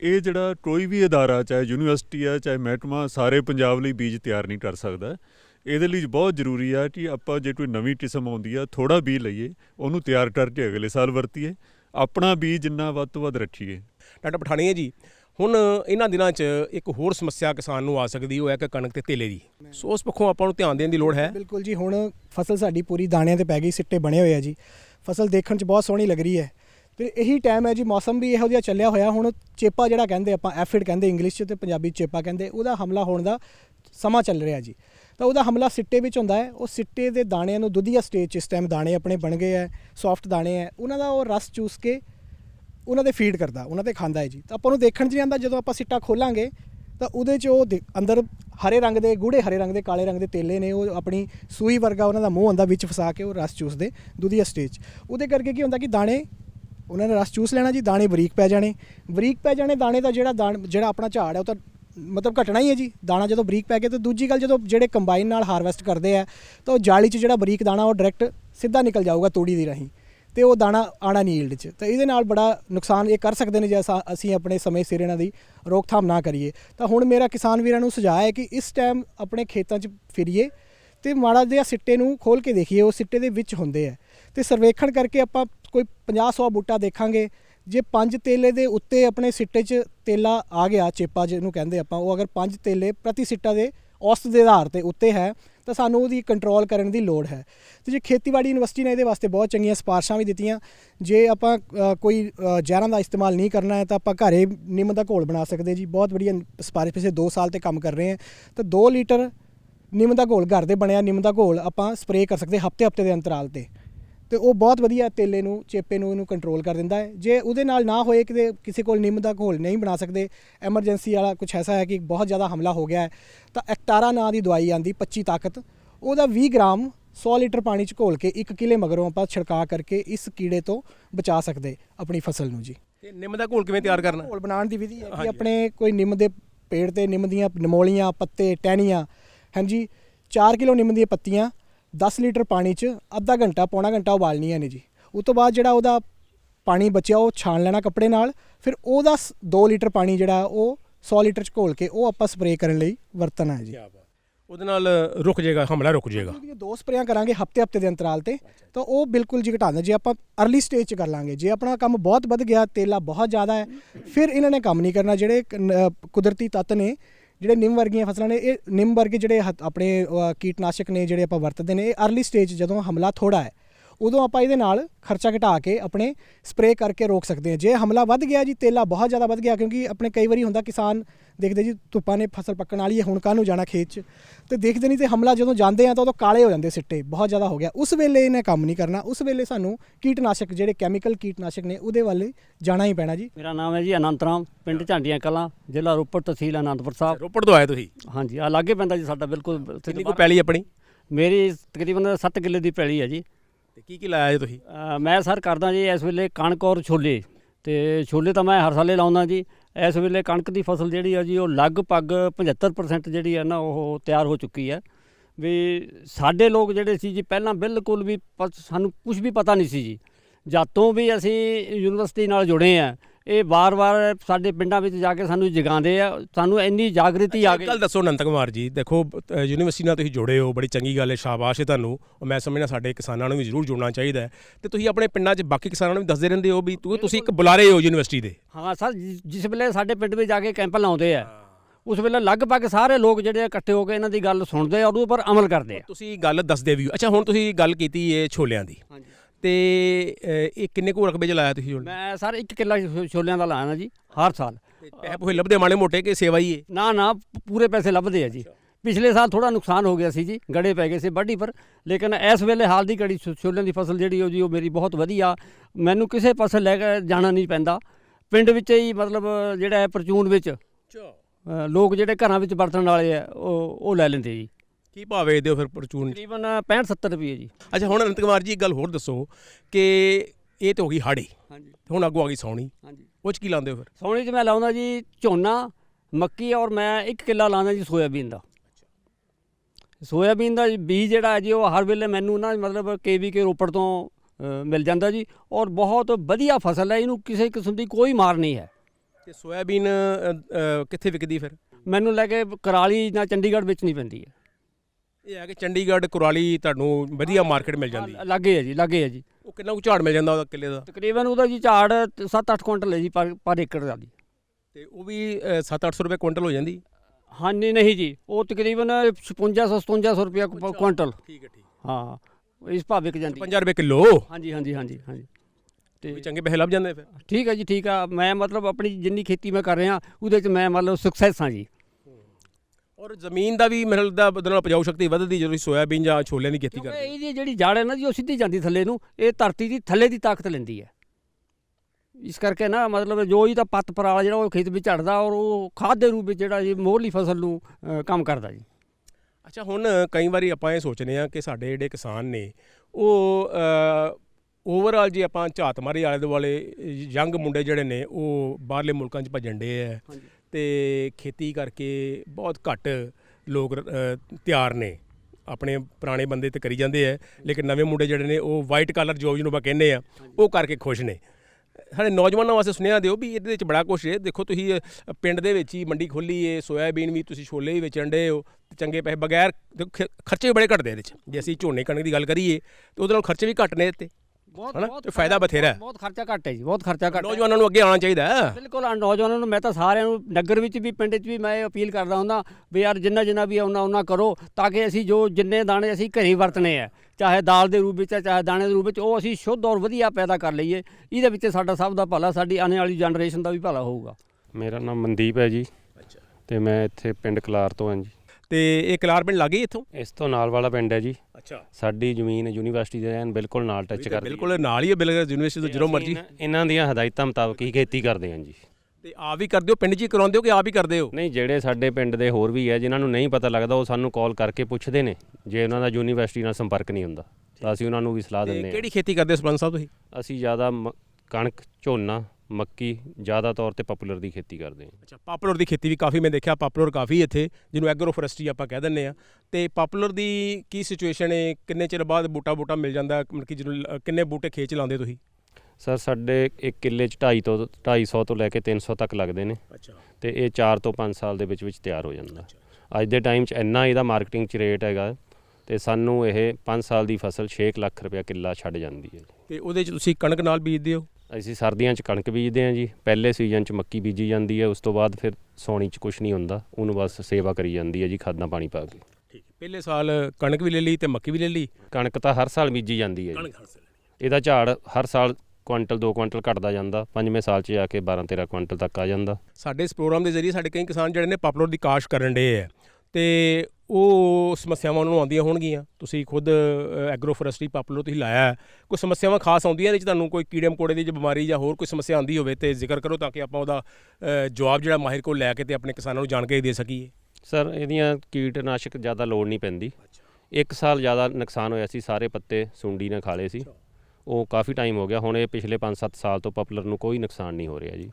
ਇਹ ਜਿਹੜਾ ਕੋਈ ਵੀ ਅਦਾਰਾ ਚਾਹੇ ਯੂਨੀਵਰਸਿਟੀ ਆ ਚਾਹੇ ਮਹਿਕਮਾ ਸਾਰੇ ਪੰਜਾਬ ਲਈ ਬੀਜ ਤਿਆਰ ਨਹੀਂ ਕਰ ਸਕਦਾ। ਇਹਦੇ ਲਈ ਬਹੁਤ ਜ਼ਰੂਰੀ ਆ ਕਿ ਆਪਾਂ ਜੇ ਕੋਈ ਨਵੀਂ ਕਿਸਮ ਆਉਂਦੀ ਆ ਥੋੜਾ ਬੀਜ ਲਈਏ ਉਹਨੂੰ ਤਿਆਰ ਕਰਕੇ ਅਗਲੇ ਸਾਲ ਵਰਤੀਏ। ਆਪਣਾ ਬੀਜ ਜਿੰਨਾ ਵੱਧ ਤੋਂ ਵੱਧ ਰੱਖੀਏ। ਡਾਕਟਰ ਪਠਾਨੀਆ ਜੀ ਹੁਣ ਇਹਨਾਂ ਦਿਨਾਂ 'ਚ ਇੱਕ ਹੋਰ ਸਮੱਸਿਆ ਕਿਸਾਨ ਨੂੰ ਆ ਸਕਦੀ ਉਹ ਹੈ ਕਿ ਕਣਕ ਤੇ ਤੇਲੇ ਦੀ। ਸੋ ਉਸ ਪੱਖੋਂ ਆਪਾਂ ਨੂੰ ਧਿਆਨ ਦੇਣ ਦੀ ਲੋੜ ਹੈ। ਬਿਲਕੁਲ ਜੀ ਹੁਣ ਫਸਲ ਸਾਡੀ ਪੂਰੀ ਦਾਣਿਆਂ ਤੇ ਪੈ ਗਈ ਸਿੱਟੇ ਬਣੇ ਹੋਏ ਆ ਜੀ। ਫਸਲ ਦੇਖਣ 'ਚ ਬਹੁਤ ਸੋਹਣੀ ਲੱਗ ਰਹੀ ਹੈ। ਤੇ ਇਹੀ ਟਾਈਮ ਹੈ ਜੀ ਮੌਸਮ ਵੀ ਇਹੋ ਜਿਹਾ ਚੱਲਿਆ ਹੋਇਆ। ਹੁਣ ਚੇਪਾ ਜਿਹੜਾ ਕਹਿੰਦੇ ਆਪਾਂ ਐਫਿਡ ਕਹਿੰਦੇ ਇੰਗਲਿਸ਼ 'ਚ ਤੇ ਪੰਜਾਬੀ 'ਚ ਚੇਪਾ ਕਹਿੰਦੇ ਉਹਦਾ ਹਮਲਾ ਹੋਣ ਦਾ ਸਮਾਂ ਚੱਲ ਰਿਹਾ ਜੀ। ਤਾਂ ਉਹਦਾ ਹਮਲਾ ਸਿੱਟੇ ਵਿੱਚ ਹੁੰਦਾ ਹੈ। ਉਹ ਸਿੱਟੇ ਦੇ ਦਾਣਿਆਂ ਨੂੰ ਦੁਧੀਆ ਸਟੇਜ 'ਚ ਇਸ ਟਾਈਮ ਦਾਣੇ ਆਪਣੇ ਬਣ ਗਏ ਹੈ ਸੌਫਟ ਦਾਣੇ ਹੈ। ਉਹਨਾਂ ਦਾ ਉਹ ਰਸ ਚੂਸ ਕੇ ਉਹਨਾਂ ਦੇ ਫੀਡ ਕਰਦਾ, ਉਹਨਾਂ ਤੇ ਖਾਂਦਾ ਹੈ ਜੀ। ਤਾਂ ਆਪਾਂ ਨੂੰ ਦੇਖਣ 'ਚ ਨਹੀਂ ਆਉਂਦਾ, ਜਦੋਂ ਆਪਾਂ ਸਿੱਟਾ ਖੋਲਾਂਗੇ, ਤਾਂ ਉਹਦੇ 'ਚ ਉਹ ਦੇ- ਅੰਦਰ ਹਰੇ ਰੰਗ ਦੇ, ਗੂੜੇ ਹਰੇ ਰੰਗ ਦੇ, ਕਾਲੇ ਰੰਗ ਦੇ ਤੇਲੇ ਨੇ, ਉਹ ਆਪਣੀ ਸੂਈ ਵਰਗਾ ਉਹਨਾਂ ਦਾ ਮੂੰਹ ਹੁੰਦਾ ਵਿੱਚ ਫਸਾ ਕੇ ਉਹ ਰਸ ਚੂਸਦੇ ਦੁਧੀਆ ਸਟੇਜ ਉਹਦੇ ਕਰਕੇ ਕੀ ਹੁੰਦਾ ਕਿ ਦਾਣੇ, ਉਹਨਾਂ ਨੇ ਰਸ ਚੂਸ ਲੈਣਾ ਜੀ, ਦਾਣੇ ਬਰੀਕ ਪੈ ਜਾਣੇ। ਬਰੀਕ ਪੈ ਜਾਣੇ, ਦਾਣੇ ਦਾ ਜਿਹੜਾ ਦਾਣ, ਜਿਹੜਾ ਆਪਣਾ ਝਾੜ ਹੈ, ਉਹ ਤਾਂ ਮਤਲਬ ਘਟਣਾ ਹੀ ਹੈ ਜੀ। ਦਾਣਾ ਜਦੋਂ ਬਰੀਕ ਪੈ ਗਿਆ ਤੇ ਦੂਜੀ ਗੱਲ ਜਦੋਂ ਜਿਹੜੇ ਕੰਬਾਈਨ ਨਾਲ ਹਾਰਵੈਸਟ ਕਰਦੇ ਆ, ਤਾਂ ਉਹ ਜਾਲੀ 'ਚ ਜਿਹੜਾ ਬਰੀਕ ਦਾਣਾ, ਉਹ ਡਾਇਰੈਕਟ ਸਿੱਧਾ ਨਿਕਲ ਜਾਊਗਾ ਤੂੜੀ ਦੀ ਰਾਹੀਂ ਤੇ ਉਹ ਦਾਣਾ ਆਣਾ ਨਹੀਂ ਈਲਡ 'ਚ। ਤਾਂ ਇਹਦੇ ਨਾਲ ਬੜਾ ਨੁਕਸਾਨ ਇਹ ਕਰ ਸਕਦੇ ਨੇ ਜੇ ਅਸਾਂ- ਅਸੀਂ ਆਪਣੇ ਸਮੇਂ ਸਿਰ ਇਹਨਾਂ ਦੀ ਰੋਕਥਾਮ ਨਾ ਕਰੀਏ। ਤਾਂ ਹੁਣ ਮੇਰਾ ਕਿਸਾਨ ਵੀਰਾਂ ਨੂੰ ਸੁਝਾਅ ਹੈ ਕਿ ਇਸ ਟਾਈਮ ਆਪਣੇ ਖੇਤਾਂ 'ਚ ਫਿਰੀਏ ਤੇ ਮਾੜਾ ਜਿਹਾ ਸਿੱਟੇ ਨੂੰ ਖੋਲ ਕੇ ਦੇਖੀਏ, ਉਹ ਸਿੱਟੇ ਦੇ ਵਿੱਚ ਹੁੰਦੇ ਆ। ਤੇ ਸਰਵੇਖਣ ਕਰਕੇ ਆਪਾਂ ਕੋਈ 50 100 ਬੂਟਾ ਦੇਖਾਂਗੇ ਜੇ ਪੰਜ ਤੇਲੇ ਦੇ ਉੱਤੇ ਆਪਣੇ ਸਿੱਟੇ 'ਚ ਤੇਲਾ ਆ ਗਿਆ, ਚੇਪਾ ਜਿਹਨੂੰ ਕਹਿੰਦੇ ਆਪਾਂ, ਉਹ ਅਗਰ ਪੰਜ ਤੇਲੇ ਪ੍ਰਤੀ ਸਿੱਟਾ ਦੇ ਔਸਤ ਦੇ ਆਧਾਰ ਤੇ ਉੱਤੇ ਹੈ, ਤਾਂ ਸਾਨੂੰ ਉਹਦੀ ਕੰਟਰੋਲ ਕਰਨ ਦੀ ਲੋੜ ਹੈ। ਤੇ ਜੇ ਖੇਤੀਬਾੜੀ ਯੂਨੀਵਰਸਿਟੀ ਨੇ ਇਹਦੇ ਵਾਸਤੇ ਬਹੁਤ ਚੰਗੀਆਂ ਸਿਫਾਰਸ਼ਾਂ ਵੀ ਦਿੱਤੀਆਂ, ਜੇ ਆਪਾਂ ਕੋਈ ਜ਼ਹਿਰਾਂ ਦਾ ਇਸਤੇਮਾਲ ਨਹੀਂ ਕਰਨਾ ਹੈ, ਤਾਂ ਆਪਾਂ ਘਰੇ ਨਿੰਮ ਦਾ ਘੋਲ ਬਣਾ ਸਕਦੇ ਜੀ। ਬਹੁਤ ਵਧੀਆ ਸਿਫਾਰਿਸ਼, ਪਿਛਲੇ 2 ਸਾਲ ਤੇ ਕੰਮ ਕਰ ਰਹੇ ਹਾਂ। ਤਾਂ 2 ਲੀਟਰ ਨਿੰਮ ਦਾ ਘੋਲ, ਘਰ ਦੇ ਬਣਿਆ ਨਿੰਮ ਦਾ ਘੋਲ ਆਪਾਂ ਸਪਰੇਅ ਕਰ ਸਕਦੇ ਹਫ਼ਤੇ ਹਫ਼ਤੇ ਦੇ ਅੰਤਰਾਲ ਤੇ। ਤੇ ਉਹ ਬਹੁਤ ਵਧੀਆ ਤੇਲੇ ਨੂੰ ਚੇਪੇ ਨੂੰ ਇਹਨੂੰ ਕੰਟਰੋਲ ਕਰ ਦਿੰਦਾ ਹੈ। ਜੇ ਉਹਦੇ ਨਾਲ ਨਾ ਹੋਏ ਕਿ ਕਿਸੇ ਕੋਲ ਨਿੰਮ ਦਾ ਘੋਲ ਨਹੀਂ ਬਣਾ ਸਕਦੇ ਐਮਰਜੈਂਸੀ ਵਾਲਾ ਕੁਝ ਐਸਾ ਹੈ ਕਿ ਬਹੁਤ ਜ਼ਿਆਦਾ ਹਮਲਾ ਹੋ ਗਿਆ ਹੈ ਤਾਂ ਐਕਟਾਰਾ ਨਾਂ ਦੀ ਦਵਾਈ ਆਂਦੀ 25 ਤਾਕਤ। ਉਹਦਾ 20 ਗ੍ਰਾਮ 100 ਲੀਟਰ ਪਾਣੀ ਚ ਘੋਲ ਕੇ 1 ਕਿਲੇ ਮਗਰੋਂ ਆਪਾਂ ਛਿੜਕਾ ਕਰਕੇ ਇਸ ਕੀੜੇ ਤੋਂ ਬਚਾ ਸਕਦੇ ਆਪਣੀ ਫਸਲ ਨੂੰ ਜੀ। ਤੇ ਨਿੰਮ ਦਾ ਘੋਲ ਕਿਵੇਂ ਤਿਆਰ ਕਰਨਾ? ਘੋਲ ਬਣਾਉਣ ਦੀ ਵਿਧੀ ਹੈ ਕਿ ਆਪਣੇ ਕੋਈ ਨਿੰਮ ਦੇ ਪੇੜ ਤੇ ਨਿੰਮ ਦੀਆਂ ਨਮੋਲੀਆਂ ਪੱਤੇ ਟਹਿਣੀਆਂ। ਹਾਂਜੀ 4 ਕਿਲੋ ਨਿੰਮ ਦੀਆਂ ਪੱਤੀਆਂ 10 ਲੀਟਰ ਪਾਣੀ 'ਚ ਅੱਧਾ ਘੰਟਾ ਪੌਣਾ ਘੰਟਾ ਉਬਾਲਣੀਆਂ ਨੇ ਜੀ। ਉਸ ਤੋਂ ਬਾਅਦ ਜਿਹੜਾ ਉਹਦਾ ਪਾਣੀ ਬਚਿਆ ਉਹ ਛਾਣ ਲੈਣਾ ਕੱਪੜੇ ਨਾਲ। ਫਿਰ ਉਹਦਾ 2 ਲੀਟਰ ਪਾਣੀ ਜਿਹੜਾ ਉਹ 100 ਲੀਟਰ 'ਚ ਘੋਲ ਕੇ ਉਹ ਆਪਾਂ ਸਪਰੇਅ ਕਰਨ ਲਈ ਵਰਤਣਾ ਹੈ ਜੀ। ਉਹਦੇ ਨਾਲ ਰੁਕ ਜਾਏਗਾ ਹਮਲਾ ਰੁਕ ਜਾਏਗਾ ਦੋ ਸਪਰੇਆਂ ਕਰਾਂਗੇ ਹਫ਼ਤੇ ਹਫ਼ਤੇ ਦੇ ਅੰਤਰਾਲ ਤੇ। ਤਾਂ ਉਹ ਬਿਲਕੁਲ ਜੀ ਘਟਾਉਂਦਾ ਜੇ ਆਪਾਂ ਅਰਲੀ ਸਟੇਜ 'ਚ ਕਰ ਲਾਂਗੇ ਜੇ ਆਪਣਾ ਕੰਮ ਬਹੁਤ ਵੱਧ ਗਿਆ ਤੇਲਾ ਬਹੁਤ ਜ਼ਿਆਦਾ ਹੈ ਫਿਰ ਇਹਨਾਂ ਨੇ ਕੰਮ ਨਹੀਂ ਕਰਨਾ। ਜਿਹੜੇ ਕੁਦਰਤੀ ਤੱਤ ਨੇ ਜਿਹੜੇ ਨਿੰਮ ਵਰਗੀਆਂ ਫਸਲਾਂ ਨੇ, ਇਹ ਨਿੰਮ ਵਰਗੇ ਜਿਹੜੇ ਹੱਥ- ਆਪਣੇ ਕੀਟਨਾਸ਼ਕ ਨੇ ਜਿਹੜੇ ਆਪਾਂ ਵਰਤਦੇ ਨੇ, ਇਹ ਅਰਲੀ ਸਟੇਜ ਜਦੋਂ ਹਮਲਾ ਥੋੜਾ ਹੈ, ਉਦੋਂ ਆਪਾਂ ਇਹਦੇ ਨਾਲ ਖਰਚਾ ਘਟਾ ਕੇ ਆਪਣੇ ਸਪਰੇਅ ਕਰਕੇ ਰੋਕ ਸਕਦੇ ਹਾਂ। ਜੇ ਹਮਲਾ ਵੱਧ ਗਿਆ ਜੀ, ਤੇਲਾ ਬਹੁਤ ਜ਼ਿਆਦਾ ਵੱਧ ਗਿਆ, ਕਿਉਂਕਿ ਆਪਣੇ ਕਈ ਵਾਰੀ ਹੁੰਦਾ ਕਿਸਾਨ ਦੇਖਦੇ ਜੀ ਧੁੱਪਾਂ ਨੇ ਫਸਲ ਪੱਕਣ ਵਾਲੀ ਹੈ ਹੁਣ ਕਾਹਨੂੰ ਜਾਣਾ ਖੇਤ 'ਚ? ਤੇ ਦੇਖਦੇ ਨਹੀਂ ਤੇ ਹਮਲਾ ਜਦੋਂ ਜਾਂਦੇ ਆ ਤਾਂ ਉਦੋਂ ਕਾਲੇ ਹੋ ਜਾਂਦੇ ਸਿੱਟੇ ਬਹੁਤ ਜ਼ਿਆਦਾ ਹੋ ਗਿਆ। ਉਸ ਵੇਲੇ ਇਹਨੇ ਕੰਮ ਨਹੀਂ ਕਰਨਾ ਉਸ ਵੇਲੇ ਸਾਨੂੰ ਕੀਟਨਾਸ਼ਕ ਜਿਹੜੇ ਕੈਮੀਕਲ ਕੀਟਨਾਸ਼ਕ ਨੇ ਉਹਦੇ ਵੱਲ ਜਾਣਾ ਹੀ ਪੈਣਾ ਜੀ। ਮੇਰਾ ਨਾਮ ਹੈ ਜੀ ਅਨੰਤ ਰਾਮ ਪਿੰਡ ਝਾਂਡੀਆਂ ਕਲਾਂ ਜ਼ਿਲ੍ਹਾ ਰੋਪੜ ਤਹਿਸੀਲ ਅਨੰਦਪੁਰ ਸਾਹਿਬ। ਰੋਪੜ ਤੋਂ ਆਏ ਤੁਸੀਂ? ਹਾਂਜੀ ਆ ਲਾਗੇ ਪੈਂਦਾ ਜੀ ਸਾਡਾ ਬਿਲਕੁਲ ਕਿੰਨੀ ਕੋ ਪੈਲੀ ਆਪਣੀ? ਮੇਰੀ ਤਕਰੀਬਨ 7 ਕਿੱਲੇ ਦੀ ਪੈਲੀ ਹੈ ਜੀ। ਤੇ ਕੀ ਕੀ ਲਾਇਆ ਜੀ ਤੁਸੀਂ? ਮੈਂ ਸਰ ਕਰਦਾ ਜੀ ਇਸ ਵੇਲੇ ਕਣਕ ਔਰ ਛੋਲੇ ਤੇ ਛੋਲੇ ਤਾਂ ਮੈਂ ਹਰ ਸਾਲੇ ਲਾਉਂਦਾ ਜੀ। ਇਸ ਵੇਲੇ ਕਣਕ ਦੀ ਫਸਲ ਜਿਹੜੀ ਆ ਜੀ, ਉਹ ਲਗਭਗ 75% ਜਿਹੜੀ ਆ ਨਾ, ਉਹ ਤਿਆਰ ਹੋ ਚੁੱਕੀ ਹੈ ਵੀ ਸਾਡੇ ਲੋਕ ਜਿਹੜੇ ਸੀ ਜੀ, ਪਹਿਲਾਂ ਬਿਲਕੁਲ ਵੀ ਪ- ਸਾਨੂੰ ਕੁਝ ਵੀ ਪਤਾ ਨਹੀਂ ਸੀ ਜੀ। ਜਦ ਤੋਂ ਵੀ ਅਸੀਂ ਯੂਨੀਵਰਸਿਟੀ ਨਾਲ ਜੁੜੇ ਆ ਇਹ ਵਾਰ-ਵਾਰ ਸਾਡੇ ਪਿੰਡਾਂ ਵਿੱਚ ਜਾ ਕੇ ਸਾਨੂੰ ਜਗਾਉਂਦੇ ਆ ਸਾਨੂੰ ਇੰਨੀ ਜਾਗਰਤੀ ਆ ਗਈ। ਗੱਲ ਦੱਸੋ ਅਨੰਤ ਕੁਮਾਰ ਜੀ ਦੇਖੋ ਯੂਨੀਵਰਸਿਟੀ ਨਾਲ ਤੁਸੀਂ ਜੁੜੇ ਹੋ ਬੜੀ ਚੰਗੀ ਗੱਲ ਹੈ ਸ਼ਾਬਾਸ਼ ਹੈ ਤੁਹਾਨੂੰ ਔਰ ਮੈਂ ਸਮਝਦਾ ਸਾਡੇ ਕਿਸਾਨਾਂ ਨੂੰ ਵੀ ਜ਼ਰੂਰ ਜੁੜਨਾ ਚਾਹੀਦਾ ਹੈ। ਤੇ ਤੁਸੀਂ ਆਪਣੇ ਪਿੰਡਾਂ 'ਚ ਬਾਕੀ ਕਿਸਾਨਾਂ ਨੂੰ ਵੀ ਦੱਸਦੇ ਰਹਿੰਦੇ ਹੋ ਵੀ ਤੂੰ ਤੁਸੀਂ ਇੱਕ ਬੁਲਾਰੇ ਹੋ ਯੂਨੀਵਰਸਿਟੀ ਦੇ। ਹਾਂ ਸਰ ਜਿਸ ਵੇਲੇ ਸਾਡੇ ਪਿੰਡ ਵਿੱਚ ਜਾ ਕੇ ਕੈਂਪ ਲਾਉਂਦੇ ਆ ਉਸ ਵੇਲੇ ਲਗਭਗ ਸਾਰੇ ਲੋਕ ਜਿਹੜੇ ਇਕੱਠੇ ਹੋ ਕੇ ਇਹਨਾਂ ਦੀ ਗੱਲ ਸੁਣਦੇ ਆ ਉਹਦੇ ਉੱਪਰ ਅਮਲ ਕਰਦੇ ਆ। ਤੁਸੀਂ ਗੱਲ ਦੱਸਦੇ ਵੀ ਹੋ। ਅੱਛਾ ਹੁਣ ਤੁਸੀਂ ਗੱਲ ਕੀਤੀ ਏ ਛੋਲਿਆਂ ਦੀ। ਹਾਂਜੀ। ਤੇ ਇਹ ਕਿੰਨੇ ਕੁ ਰਕਬੇ 'ਚ ਲਾਇਆ ਤੁਸੀਂ ਛੋਲੇ ਮੈਂ ਸਰ ਇੱਕ ਕਿੱਲਾ ਛੋ- ਛੋਲਿਆਂ ਦਾ ਨਾ ਜੀ ਹਰ ਸਾਲ। ਪੈਸੇ ਪੂਸੇ ਲੱਭਦੇ ਮਾੜੇ ਮੋਟੇ ਕਿ ਸੇਵਾ ਹੀ ਏ? ਨਾ ਨਾ ਪੂਰੇ ਪੈਸੇ ਲੱਭਦੇ ਆ ਜੀ। ਪਿਛਲੇ ਸਾਲ ਥੋੜਾ ਨੁਕਸਾਨ ਹੋ ਗਿਆ ਸੀ ਜੀ ਗੜੇ ਪੈ ਗਏ ਸੀ ਵਾਢੀ ਪਰ ਲੇਕਿਨ ਇਸ ਵੇਲੇ ਹਾਲ ਦੀ ਘੜੀ ਛੋ- ਛੋਲਿਆਂ ਦੀ ਫਸਲ ਜਿਹੜੀ ਉਹ ਜੀ ਉਹ ਮੇਰੀ ਬਹੁਤ ਵਧੀਆ। ਮੈਨੂੰ ਕਿਸੇ ਪਾਸੇ ਲੈ ਕੇ ਜਾਣਾ ਨਹੀਂ ਪੈਂਦਾ। ਪਿੰਡ ਵਿੱਚ ਹੀ ਮਤਲਬ ਜਿਹੜਾ ਹੈ ਪਰਚੂਨ ਵਿੱਚ ਅ, ਲੋਕ ਜਿਹੜੇ ਘਰਾਂ ਵਿੱਚ ਵਰਤਣ ਵਾਲੇ ਆ ਉਹ ਉਹ ਲੈ ਲੈਂਦੇ ਜੀ। ਕੀ ਭਾਅ ਵੇਚਦੇ ਹੋ ਫਿਰ ਪਰਚੂਨ? ਤਕਰੀਬਨ 65 70 ਰੁਪਏ ਜੀ। ਅੱਛਾ ਹੁਣ ਅਨੰਤ ਕੁਮਾਰ ਜੀ ਇੱਕ ਗੱਲ ਹੋਰ ਦੱਸੋ ਕਿ ਇਹ ਤੇ ਹੋ ਗਈ ਹਾੜੀ। ਹਾਂਜੀ। ਹੁਣ ਅੱਗੋਂ ਆ ਗਈ ਸੌਣੀ। ਹਾਂਜੀ। ਉਹ 'ਚ ਕੀ ਲਾਉਂਦੇ ਹੋ ਫਿਰ? ਸੋਹਣੀ 'ਚ ਮੈਂ ਲਾਉਂਦਾ ਜੀ ਝੋਨਾ ਮੱਕੀ ਔਰ ਮੈਂ 1 ਕਿੱਲਾ ਲਾਉਂਦਾ ਜੀ ਸੋਇਆਬੀਨ ਦਾ। ਸੋਇਆਬੀਨ ਦਾ ਬੀਜ ਜਿਹੜਾ ਹੈ ਜੀ ਉਹ ਹਰ ਵੇਲੇ ਮੈਨੂੰ ਨਾ ਮਤਲਬ ਕੇਵੀਕੇ ਰੋਪੜ ਤੋਂ ਮਿਲ ਜਾਂਦਾ ਜੀ ਔਰ ਬਹੁਤ ਵਧੀਆ ਫਸਲ ਹੈ ਇਹਨੂੰ ਕਿਸੇ ਕਿਸਮ ਦੀ ਕੋਈ ਮਾਰ ਨਹੀਂ ਹੈ। ਤੇ ਸੋਇਆਬੀਨ ਕਿੱਥੇ ਵਿਕਦੀ ਫਿਰ? ਮੈਨੂੰ ਲੈ ਕੇ ਕਰਾਲੀ ਜਾਂ ਚੰਡੀਗੜ੍ਹ ਵਿੱਚ ਨਹੀਂ ਪੈਂਦੀ ਹੈ। ਇਹ ਹੈ ਕਿ ਚੰਡੀਗੜ੍ਹ ਕੁਰਾਲੀ ਤੁਹਾਨੂੰ ਵਧੀਆ ਮਾਰਕੀਟ ਮਿਲ ਜਾਂਦੀ। ਹੈ ਲੱਗੇ ਹੈ ਜੀ ਲੱਗੇ ਹੈ ਜੀ। ਉਹ ਕਿੰਨਾ ਕੁ ਝਾੜ ਮਿਲ ਜਾਂਦਾ ਉਹਦਾ ਕਿੱਲੇ ਦਾ? ਤਕਰੀਬਨ ਉਹਦਾ ਜੀ ਝਾੜ 7-8 ਕੁਇੰਟਲ ਹੈ ਜੀ ਪਰ ਪਰ ਏਕੜ ਦਾ ਜੀ। ਤੇ ਉਹ ਵੀ 7-800 ਰੁਪਏ ਕੁਇੰਟਲ ਹੋ ਜਾਂਦੀ? ਹਾਂਜੀ ਨਹੀਂ ਜੀ ਉਹ ਤਕਰੀਬਨ 5600 5700 ਰੁਪਏ ਕੁਇੰਟਲ। ਠੀਕ ਹੈ ਠੀਕ ਹਾਂ। ਇਸ ਭਾਅ ਵਿਕ ਜਾਂਦੀ। ਹੈ। 50 ਰੁਪਏ ਕਿਲੋ? ਹਾਂਜੀ ਹਾਂਜੀ ਹਾਂਜੀ ਹਾਂਜੀ। ਤੇ ਚੰਗੇ ਪੈਸੇ ਲੱਭ ਜਾਂਦੇ ਫਿਰ। ਠੀਕ ਹੈ ਜੀ ਠੀਕ ਆ। ਮੈਂ ਮਤਲਬ ਆਪਣੀ ਜਿੰਨੀ ਖੇਤੀ ਮੈਂ ਕਰ ਰਿਹਾ ਉਹਦੇ ਚ ਮੈਂ ਮਤਲਬ ਸਕਸੈਸ ਹਾਂ ਜੀ। ਔਰ ਜ਼ਮੀਨ ਦਾ ਵੀ ਮੇਰੇ ਦਾ ਬਦਲ ਉਪਜਾਊ ਸ਼ਕਤੀ ਵੱਧਦੀ ਜਦੋਂ ਤੁਸੀਂ ਸੋਇਆਬੀਨ ਜਾਂ ਛੋਲਿਆਂ ਦੀ ਖੇਤੀ ਕਿਉਂਕਿ ਕਰਦੇ ਹੋ। ਇਹਦੀ ਜਿਹੜੀ ਜੜ ਹੈ ਨਾ ਜੀ ਉਹ ਸਿੱਧੀ ਜਾਂਦੀ ਥੱਲੇ ਨੂੰ ਇਹ ਧਰਤੀ ਦੀ ਥੱਲੇ ਦੀ ਤਾਕਤ ਲੈਂਦੀ ਹੈ ਇਸ ਕਰਕੇ ਨਾ ਮਤਲਬ ਜੋ ਹੀ ਤਾਂ ਪੱਤ ਪਰਾਲਾ ਜਿਹੜਾ ਉਹ ਖੇਤ ਵਿੱਚ ਝੜਦਾ ਔਰ ਉਹ ਖਾਦ ਦੇ ਰੂਪ ਵਿੱਚ ਜਿਹੜਾ ਜੀ ਮੋਹਰਲੀ ਫਸਲ ਨੂੰ ਅ, ਕੰਮ ਕਰਦਾ ਜੀ ਅੱਛਾ ਹੁਣ ਕਈ ਵਾਰੀ ਆਪਾਂ ਇਹ ਸੋਚਨੇ ਆ ਕਿ ਸਾਡੇ ਜਿਹੜੇ ਕਿਸਾਨ ਨੇ ਉਹ ਓਵਰਆਲ ਜੇ ਆਪਾਂ ਝਾਤ ਮਾਰੀ ਆਲੇ ਦੁਆਲੇ ਯੰਗ ਮੁੰਡੇ ਜਿਹੜੇ ਨੇ ਉਹ ਬਾਹਰਲੇ ਮੁਲਕਾਂ 'ਚ ਭੱਜਣ ਡੇ ਆ। ਤੇ ਖੇਤੀ ਕਰਕੇ ਬਹੁਤ ਘੱਟ ਲੋਕ ਤਿਆਰ ਨੇ। ਆਪਣੇ ਪੁਰਾਣੇ ਬੰਦੇ ਤੇ ਕਰੀ ਜਾਂਦੇ ਆ, ਲੇਕਿਨ ਨਵੇਂ ਮੁੰਡੇ ਜਿਹੜੇ ਨੇ, ਉਹ ਵਾਈਟ ਕਲਰ ਜੋਬ ਜਿਹਨੂੰ ਆਪਾਂ ਕਹਿੰਦੇ ਆ, ਉਹ ਕਰਕੇ ਖੁਸ਼ ਨੇ। ਸਾਡੇ ਨੌਜਵਾਨਾਂ ਵਾਸਤੇ ਸੁਨੇਹਾ ਦਿਓ ਵੀ ਇਹਦੇ ਵਿੱਚ ਬੜਾ ਕੁਛ ਹੈ ਦੇਖੋ ਤੁਸੀਂ ਪਿੰਡ ਦੇ ਵਿੱਚ ਹੀ ਮੰਡੀ ਖੋਲੀ ਏ, ਸੋਇਆਬੀਨ ਵੀ ਤੁਸੀਂ ਛੋਲੇ ਵੀ ਵੇਚਣ ਡੇ ਹੋ, ਤੇ ਚੰਗੇ ਪੈਸੇ ਬਗੈਰ ਖਰਚੇ ਵੀ ਬੜੇ ਘਟਦੇ ਇਹਦੇ ਵਿੱਚ। ਜੇ ਅਸੀਂ ਝੋਨੇ ਕਣਕ ਦੀ ਗੱਲ ਕਰੀਏ, ਤੇ ਉਹਦੇ ਨਾਲ ਖਰਚੇ ਵੀ ਘੱਟ ਨੇ ਤੇ ਬਹੁਤ ਹਨਾ? ਬਹੁਤ ਤੇ ਫਾਇਦਾ ਬਥੇਰਾ ਹੈ। ਬਹੁਤ ਖਰਚਾ ਘੱਟ ਹੈ ਜੀ ਬਹੁਤ ਖਰਚਾ ਘੱਟ ਹੈ। ਨੌਜਵਾਨਾਂ ਨੂੰ ਅੱਗੇ ਆਉਣਾ ਚਾਹੀਦਾ ਹੈ। ਬਿਲਕੁਲ ਆ ਨੌਜਵਾਨਾਂ ਨੂੰ ਮੈਂ ਤਾਂ ਸਾਰਿਆਂ ਨੂੰ ਨਗਰ ਵਿੱਚ ਵੀ ਪਿੰਡ 'ਚ ਵੀ ਮੈਂ ਇਹ ਅਪੀਲ ਕਰਦਾ ਹੁੰਦਾ ਵੀ ਯਾਰ ਜਿੰਨਾ ਜਿੰਨਾ ਵੀ ਉਹਨਾਂ ਉਹਨਾਂ ਕਰੋ ਤਾਂ ਕਿ ਅਸੀਂ ਜੋ ਜਿੰਨੇ ਦਾਣੇ ਅਸੀਂ ਘਰੇ ਹੀ ਵਰਤਣੇ ਆ ਚਾਹੇ ਦਾਲ ਦੇ ਰੂਪ ਵਿੱਚ ਆ, ਚਾਹੇ ਦਾਣੇ ਦੇ ਰੂਪ ਵਿੱਚ ਉਹ ਅਸੀਂ ਸ਼ੁੱਧ ਔਰ ਵਧੀਆ ਪੈਦਾ ਕਰ ਲਈਏ। ਇਹਦੇ ਵਿੱਚ ਸਾਡਾ ਸਭ ਦਾ ਭਲਾ ਸਾਡੀ ਆਉਣ ਵਾਲੀ ਜਨਰੇਸ਼ਨ ਦਾ ਵੀ ਭਲਾ ਹੋਊਗਾ। ਮੇਰਾ ਨਾਮ ਮਨਦੀਪ ਹੈ ਜੀ। ਅੱਛਾ। ਤੇ ਮੈਂ ਇੱਥੇ ਪਿੰਡ ਕਲਾਰ ਤੋਂ ਹਾਂ ਜੀ। ਤੇ ਇਹ ਕਲਾਰ ਪਿੰਡ ਲੱਗੇ ਇੱਥੋਂ? ਇਸ ਤੋਂ ਨਾਲ ਵਾਲਾ ਪਿੰਡ ਹੈ ਜੀ। ਅੱਛਾ। ਸਾਡੀ ਜ਼ਮੀਨ ਯੂਨੀਵਰਸਿਟੀ ਦੇ ਐਨ ਬਿਲਕੁਲ ਨਾਲ ਟੱਚ ਕਰਦੀ ਹੈ। ਬਿਲਕੁਲ ਨਾਲ ਹੀ ਹੈ ਬਿਲਕੁਲ ਯੂਨੀਵਰਸਿਟੀ ਤੋਂ ਜਦੋਂ ਮਰਜ਼ੀ। ਇਹਨਾਂ- ਦੀਆਂ ਹਦਾਇਤਾਂ ਮੁਤਾਬਕ ਹੀ ਖੇਤੀ ਕਰਦੇ ਹਾਂ ਜੀ। ਤੇ ਆਪ ਵੀ ਕਰਦੇ ਹੋ ਪਿੰਡ 'ਚ ਹੀ ਕਰਾਉਂਦੇ ਹੋ ਕਿ ਆਪ ਹੀ ਕਰਦੇ ਹੋ? ਨਹੀਂ ਜਿਹੜੇ ਸਾਡੇ ਪਿੰਡ ਦੇ ਹੋਰ ਵੀ ਹੈ ਜਿਨ੍ਹਾਂ ਨੂੰ ਨਹੀਂ ਪਤਾ ਲੱਗਦਾ ਉਹ ਸਾਨੂੰ ਕਾਲ ਕਰਕੇ ਪੁੱਛਦੇ ਨੇ। ਜੇ ਉਹਨਾਂ ਦਾ ਯੂਨੀਵਰਸਿਟੀ ਨਾਲ ਸੰਪਰਕ ਨਹੀਂ ਹੁੰਦਾ ਤਾਂ ਅਸੀਂ ਉਹਨਾਂ ਨੂੰ ਵੀ ਸਲਾਹ ਦਿੰਦੇ ਹਾਂ। ਕਿਹੜੀ ਖੇਤੀ ਕਰਦੇ ਹੋ ਸਰਪੰਚ ਸਾਹਿਬ ਤੁਸੀਂ? ਅਸੀਂ ਜ਼ਿਆਦਾ ਮ- ਕਣਕ ਝੋਨਾ ਮੱਕੀ ਜ਼ਿਆਦਾ ਤੌਰ ਤੇ ਪਪੂਲਰ ਦੀ ਖੇਤੀ ਕਰਦੇ ਹਾਂ ਅੱਛਾ ਪਾਪੂਲਰ ਦੀ ਖੇਤੀ ਵੀ ਕਾਫੀ ਮੈਂ ਦੇਖਿਆ ਪਾਪੂਲਰ ਕਾਫੀ ਇੱਥੇ ਜਿਹਨੂੰ ਐਗਰੋ ਫੋਰੈਸਟਰੀ ਆਪਾਂ ਕਹਿ ਦਿੰਦੇ ਆ। ਤੇ ਪਾਪੂਲਰ ਦੀ ਕੀ ਸਿਚੁਏਸ਼ਨ ਹੈ ਕਿੰਨੇ ਚਿਰ ਬਾਅਦ ਬੂਟਾ ਬੂਟਾ ਮਿਲ ਜਾਂਦਾ? ਮਤਲਬ ਕਿ ਜਿਹਨੂੰ ਲ- ਕਿੰਨੇ ਬੂਟੇ ਖੇਚ ਲਾਉਂਦੇ ਤੁਸੀਂ? ਸਰ ਸਾਡੇ ਇੱਕ ਕਿੱਲੇ 'ਚ 250 ਤੋਂ 250 ਤੋਂ ਲੈ ਕੇ 300 ਤੱਕ ਲੱਗਦੇ ਨੇ। ਅੱਛਾ। ਤੇ ਇਹ 4 ਤੋਂ 5 ਸਾਲ ਦੇ ਵਿੱਚ ਵਿੱਚ ਤਿਆਰ ਹੋ ਜਾਂਦਾ। ਅੱਜ ਦੇ ਟਾਈਮ 'ਚ ਇੰਨਾ ਇਹਦਾ ਮਾਰਕੀਟਿੰਗ 'ਚ ਰੇਟ ਹੈਗਾ ਤੇ ਸਾਨੂੰ ਇਹ 5 ਸਾਲ ਦੀ ਫਸਲ 6 ਲੱਖ ਰੁਪਇਆ ਕਿੱਲਾ ਛੱਡ ਜਾਂਦੀ ਹੈ। ਤੇ ਉਹਦੇ 'ਚ ਤੁਸੀਂ ਕਣਕ ਨਾਲ ਬੀਜਦੇ ਹੋ? ਅਸੀਂ ਸਰਦੀਆਂ 'ਚ ਕਣਕ ਬੀਜਦੇ ਹਾਂ ਜੀ ਪਹਿਲੇ ਸੀਜ਼ਨ 'ਚ ਮੱਕੀ ਬੀਜੀ ਜਾਂਦੀ ਹੈ ਉਸ ਤੋਂ ਬਾਅਦ ਫਿਰ ਸੌਣੀ 'ਚ ਕੁਝ ਨਹੀਂ ਹੁੰਦਾ ਉਹਨੂੰ ਬਸ ਸੇਵਾ ਕਰੀ ਜਾਂਦੀ ਹੈ ਜੀ ਖਾਦਾਂ ਪਾਣੀ ਪਾ ਕੇ। ਠੀਕ ਪਹਿਲੇ ਸਾਲ ਕਣਕ ਵੀ ਲੈ ਲਈ ਤੇ ਮੱਕੀ ਵੀ ਲੈ ਲਈ? ਕਣਕ ਤਾਂ ਹਰ ਸਾਲ ਬੀਜੀ ਜਾਂਦੀ ਹੈ ਜੀ। ਇਹਦਾ ਝਾੜ ਹਰ ਸਾਲ ਕੁਆਂਟਲ 2 ਕੁਆਂਟਲ ਘਟਦਾ ਜਾਂਦਾ ਪੰਜਵੇਂ ਸਾਲ 'ਚ ਆ ਕੇ 12 13 ਕੁਆਂਟਲ ਤੱਕ ਆ ਜਾਂਦਾ। ਸਾਡੇ ਇਸ ਪ੍ਰੋਗਰਾਮ ਦੇ ਜ਼ਰੀਏ ਸਾਡੇ ਕਈ ਕਿਸਾਨ ਜਿਹੜੇ ਨੇ ਪਾਪੂਲਰ ਦੀ ਕਾਸ਼ ਕਰਨ ਦੇ ਹੈ ਤੇ ਉਹ ਸਮੱਸਿਆਵਾਂ ਉਹਨਾਂ ਨੂੰ ਆਉਂਦੀਆਂ ਹੋਣਗੀਆਂ। ਤੁਸੀਂ ਖੁਦ ਐਗਰੋ ਫੋਰੈਸਟਰੀ ਪਾਪੂਲਰ ਤੁਸੀਂ ਲਾਇਆ। ਕੋਈ ਸਮੱਸਿਆਵਾਂ ਖਾਸ ਆਉਂਦੀਆਂ ਨੇ ਜੇ ਤੁਹਾਨੂੰ ਕੋਈ ਕੀੜੇ ਮਕੌੜੇ ਦੀ ਜੇ ਬਿਮਾਰੀ ਜਾਂ ਹੋਰ ਕੋਈ ਸਮੱਸਿਆ ਆਉਂਦੀ ਹੋਵੇ ਤੇ ਜ਼ਿਕਰ ਕਰੋ ਤਾਂ ਕਿ ਆਪਾਂ ਉਹਦਾ ਜਵਾਬ ਜਿਹੜਾ ਮਾਹਿਰ ਕੋਲ ਲੈ ਕੇ ਤੇ ਆਪਣੇ ਕਿਸਾਨਾਂ ਨੂੰ ਜਾਣਕਾਰੀ ਦੇ ਸਕੀਏ। ਸਰ ਇਹਦੀਆਂ ਕੀਟਨਾਸ਼ਕ ਜ਼ਿਆਦਾ ਲੋੜ ਨਹੀਂ ਪੈਂਦੀ। ਇੱਕ ਸਾਲ ਜ਼ਿਆਦਾ ਨੁਕਸਾਨ ਹੋਇਆ ਸੀ ਸਾਰੇ ਪੱਤੇ ਸੁੰਡੀ ਨੇ ਖਾ ਲਏ ਸੀ ਉਹ ਕਾਫੀ ਟਾਈਮ ਹੋ ਗਿਆ ਹੁਣ ਇਹ ਪਿਛਲੇ 5-7 ਸਾਲ ਤੋਂ ਪਪੂਲਰ ਨੂੰ ਕੋਈ ਨੁਕਸਾਨ ਨਹੀਂ ਹੋ ਰਿਹਾ ਜੀ।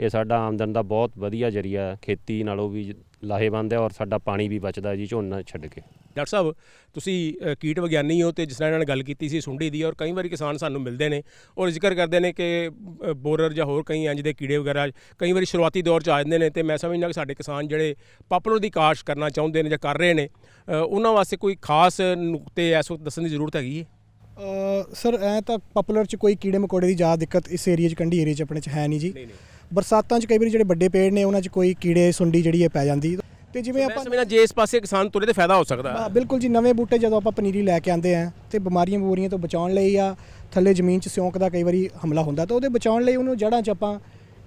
ਇਹ ਸਾਡਾ ਆਮਦਨ ਦਾ ਬਹੁਤ ਵਧੀਆ ਜਰੀਆ ਖੇਤੀ ਨਾਲੋਂ ਵੀ ਲਾਹੇਵੰਦ ਹੈ ਔਰ ਸਾਡਾ ਪਾਣੀ ਵੀ ਬਚਦਾ ਜੀ ਝੋਨਾ ਛੱਡ ਕੇ। ਡਾਕਟਰ ਸਾਹਿਬ ਤੁਸੀਂ ਅ, ਕੀਟ ਵਿਗਿਆਨੀ ਹੋ ਤੇ ਜਿਸ ਤਰ੍ਹਾਂ ਇਹਨਾਂ ਨਾਲ ਗੱਲ ਕੀਤੀ ਸੀ ਸੁੰਡੀ ਦੀ ਔਰ ਕਈ ਵਾਰੀ ਕਿਸਾਨ ਸਾਨੂੰ ਮਿਲਦੇ ਨੇ ਔਰ ਜ਼ਿਕਰ ਕਰਦੇ ਨੇ ਕਿ ਅ, ਬੋਰਰ ਜਾਂ ਹੋਰ ਕਈ ਇੰਜ ਦੇ ਕੀੜੇ ਵਗੈਰਾ ਕਈ ਵਾਰੀ ਸ਼ੁਰੂਆਤੀ ਦੌਰ 'ਚ ਆ ਜਾਂਦੇ ਨੇ ਤੇ ਮੈਂ ਸਮਝਦਾ ਕਿ ਸਾਡੇ ਕਿਸਾਨ ਜਿਹੜੇ ਪਾਪੂਲਰ ਦੀ ਕਾਸ਼ ਕਰਨਾ ਚਾਹੁੰਦੇ ਨੇ ਜਾਂ ਕਰ ਰਹੇ ਨੇ ਅ, ਉਹਨਾਂ ਵਾਸਤੇ ਕੋਈ ਖਾਸ ਨੁਕਤੇ ਇਸ ਵਕਤ ਦੱਸਣ ਦੀ ਜ਼ਰੂਰਤ ਹੈਗੀ ਹੈ? ਅ, ਸਰ ਐ ਤਾਂ ਪਪੂਲਰ ਚ ਕੋਈ ਕੀੜੇ ਮਕੌੜੇ ਦੀ ਜ਼ਿਆਦਾ ਦਿੱਕਤ ਇਸ ਏਰੀਆ ਚ ਕੰਢੀ ਏਰੀਆ ਚ ਆਪਣੇ ਚ ਹੈ ਨਹੀਂ ਜੀ। ਨਹੀਂ ਨਹੀਂ। ਬਰਸਾਤਾਂ ਚ ਕਈ ਵਾਰੀ ਜਿਹੜੇ ਵੱਡੇ ਪੇੜ ਨੇ ਉਹਨਾਂ ਚ ਕੋਈ ਕੀੜੇ ਸੁੰਡੀ ਜਿਹੜੀ ਹੈ ਪੈ ਜਾਂਦੀ। ਤੇ ਜਿਵੇਂ ਆਪਾਂ ਸਮਝਦਾ ਜੇ ਇਸ ਪਾਸੇ ਕਿਸਾਨ ਤੁਰੇ ਤੇ ਫਾਇਦਾ ਹੋ ਸਕਦਾ। ਬਿਲਕੁਲ ਜੀ ਨਵੇਂ ਬੂਟੇ ਜਦੋਂ ਆਪਾਂ ਪਨੀਰੀ ਲੈ ਕੇ ਆਂਦੇ ਆ ਤੇ ਬਿਮਾਰੀਆਂ ਬੂਰੀਆਂ ਤੋਂ ਬਚਾਉਣ ਲਈ ਆ ਥੱਲੇ ਜ਼ਮੀਨ 'ਚ ਸਿਉਂਕ ਦਾ ਕਈ ਵਾਰੀ ਹਮਲਾ ਹੁੰਦਾ ਤਾਂ ਉਹਦੇ ਬਚਾਉਣ ਲਈ ਉਹਨੂੰ ਜੜ੍ਹਾਂ 'ਚ ਆਪਾਂ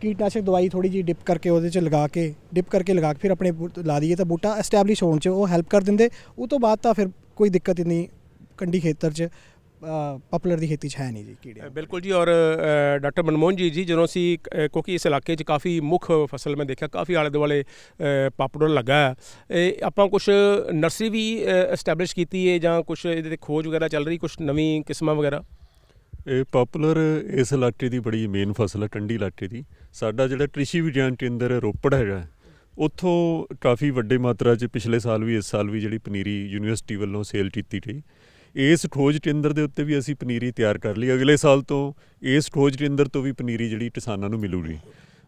ਕੀਟਨਾਸ਼ਕ ਦਵਾਈ ਥੋੜੀ ਜੀ ਡਿਪ ਕਰਕੇ ਉਹਦੇ 'ਚ ਲਗਾ ਕੇ ਡਿਪ ਕਰਕੇ ਲਗਾ ਕੇ ਫਿਰ ਆਪਣੇ ਲਾ ਦਈਏ ਤਾਂ ਬੂਟਾ ਐਸਟੈਬਲਿਸ਼ ਹੋਣ 'ਚ ਉਹ ਹੈਲਪ ਕਰ ਦਿੰਦੇ। ਉਹ ਤੋਂ ਬਾਅਦ ਤਾਂ ਫਿਰ ਕੋਈ ਦਿੱਕਤ ਨਹੀਂ ਕੰਢੀ ਖੇਤਰ 'ਚ। ਪਪੂਲਰ ਦੀ ਖੇਤੀ 'ਚ ਹੈ ਨਹੀਂ ਜੀ ਕੀੜੇ ਬਿਲਕੁਲ ਜੀ ਔਰ ਡਾਕਟਰ ਮਨਮੋਹਨ ਜੀ ਜੀ ਜਦੋਂ ਅਸੀਂ ਕਿਉਂਕਿ ਇਸ ਇਲਾਕੇ 'ਚ ਕਾਫੀ ਮੁੱਖ ਫਸਲ ਮੈਂ ਦੇਖਿਆ ਕਾਫੀ ਆਲੇ ਦੁਆਲੇ ਪਾਪੂਲਰ ਲੱਗਾ ਹੈ। ਇਹ ਆਪਾਂ ਕੁਝ ਨਰਸਰੀ ਵੀ ਐਸਟੈਬਲਿਸ਼ ਕੀਤੀ ਹੈ ਜਾਂ ਕੁਝ ਇਹਦੇ ਤੇ ਖੋਜ ਵਗੈਰਾ ਚੱਲ ਰਹੀ ਕੁਝ ਨਵੀਂ ਕਿਸਮਾਂ ਵਗੈਰਾ? ਇਹ ਪਪੂਲਰ ਇਸ ਇਲਾਕੇ ਦੀ ਬੜੀ ਮੇਨ ਫਸਲ ਹੈ ਟੰਡੀ ਇਲਾਕੇ ਦੀ। ਸਾਡਾ ਜਿਹੜਾ ਕ੍ਰਿਸ਼ੀ ਵਿਗਿਆਨ ਕੇਂਦਰ ਰੋਪੜ ਹੈਗਾ ਉੱਥੋਂ ਕਾਫੀ ਵੱਡੇ ਮਾਤਰਾ 'ਚ ਪਿਛਲੇ ਸਾਲ ਵੀ ਇਸ ਸਾਲ ਵੀ ਜਿਹੜੀ ਪਨੀਰੀ ਯੂਨੀਵਰਸਿਟੀ ਵੱਲੋਂ ਸੇਲ ਕੀਤੀ ਗਈ। ਇਸ ਖੋਜ ਕੇਂਦਰ ਦੇ ਉੱਤੇ ਵੀ ਅਸੀਂ ਪਨੀਰੀ ਤਿਆਰ ਕਰ ਲਈ। ਅਗਲੇ ਸਾਲ ਤੋਂ ਇਸ ਖੋਜ ਕੇਂਦਰ ਤੋਂ ਵੀ ਪਨੀਰੀ ਜਿਹੜੀ ਕਿਸਾਨਾਂ ਨੂੰ ਮਿਲੂਗੀ।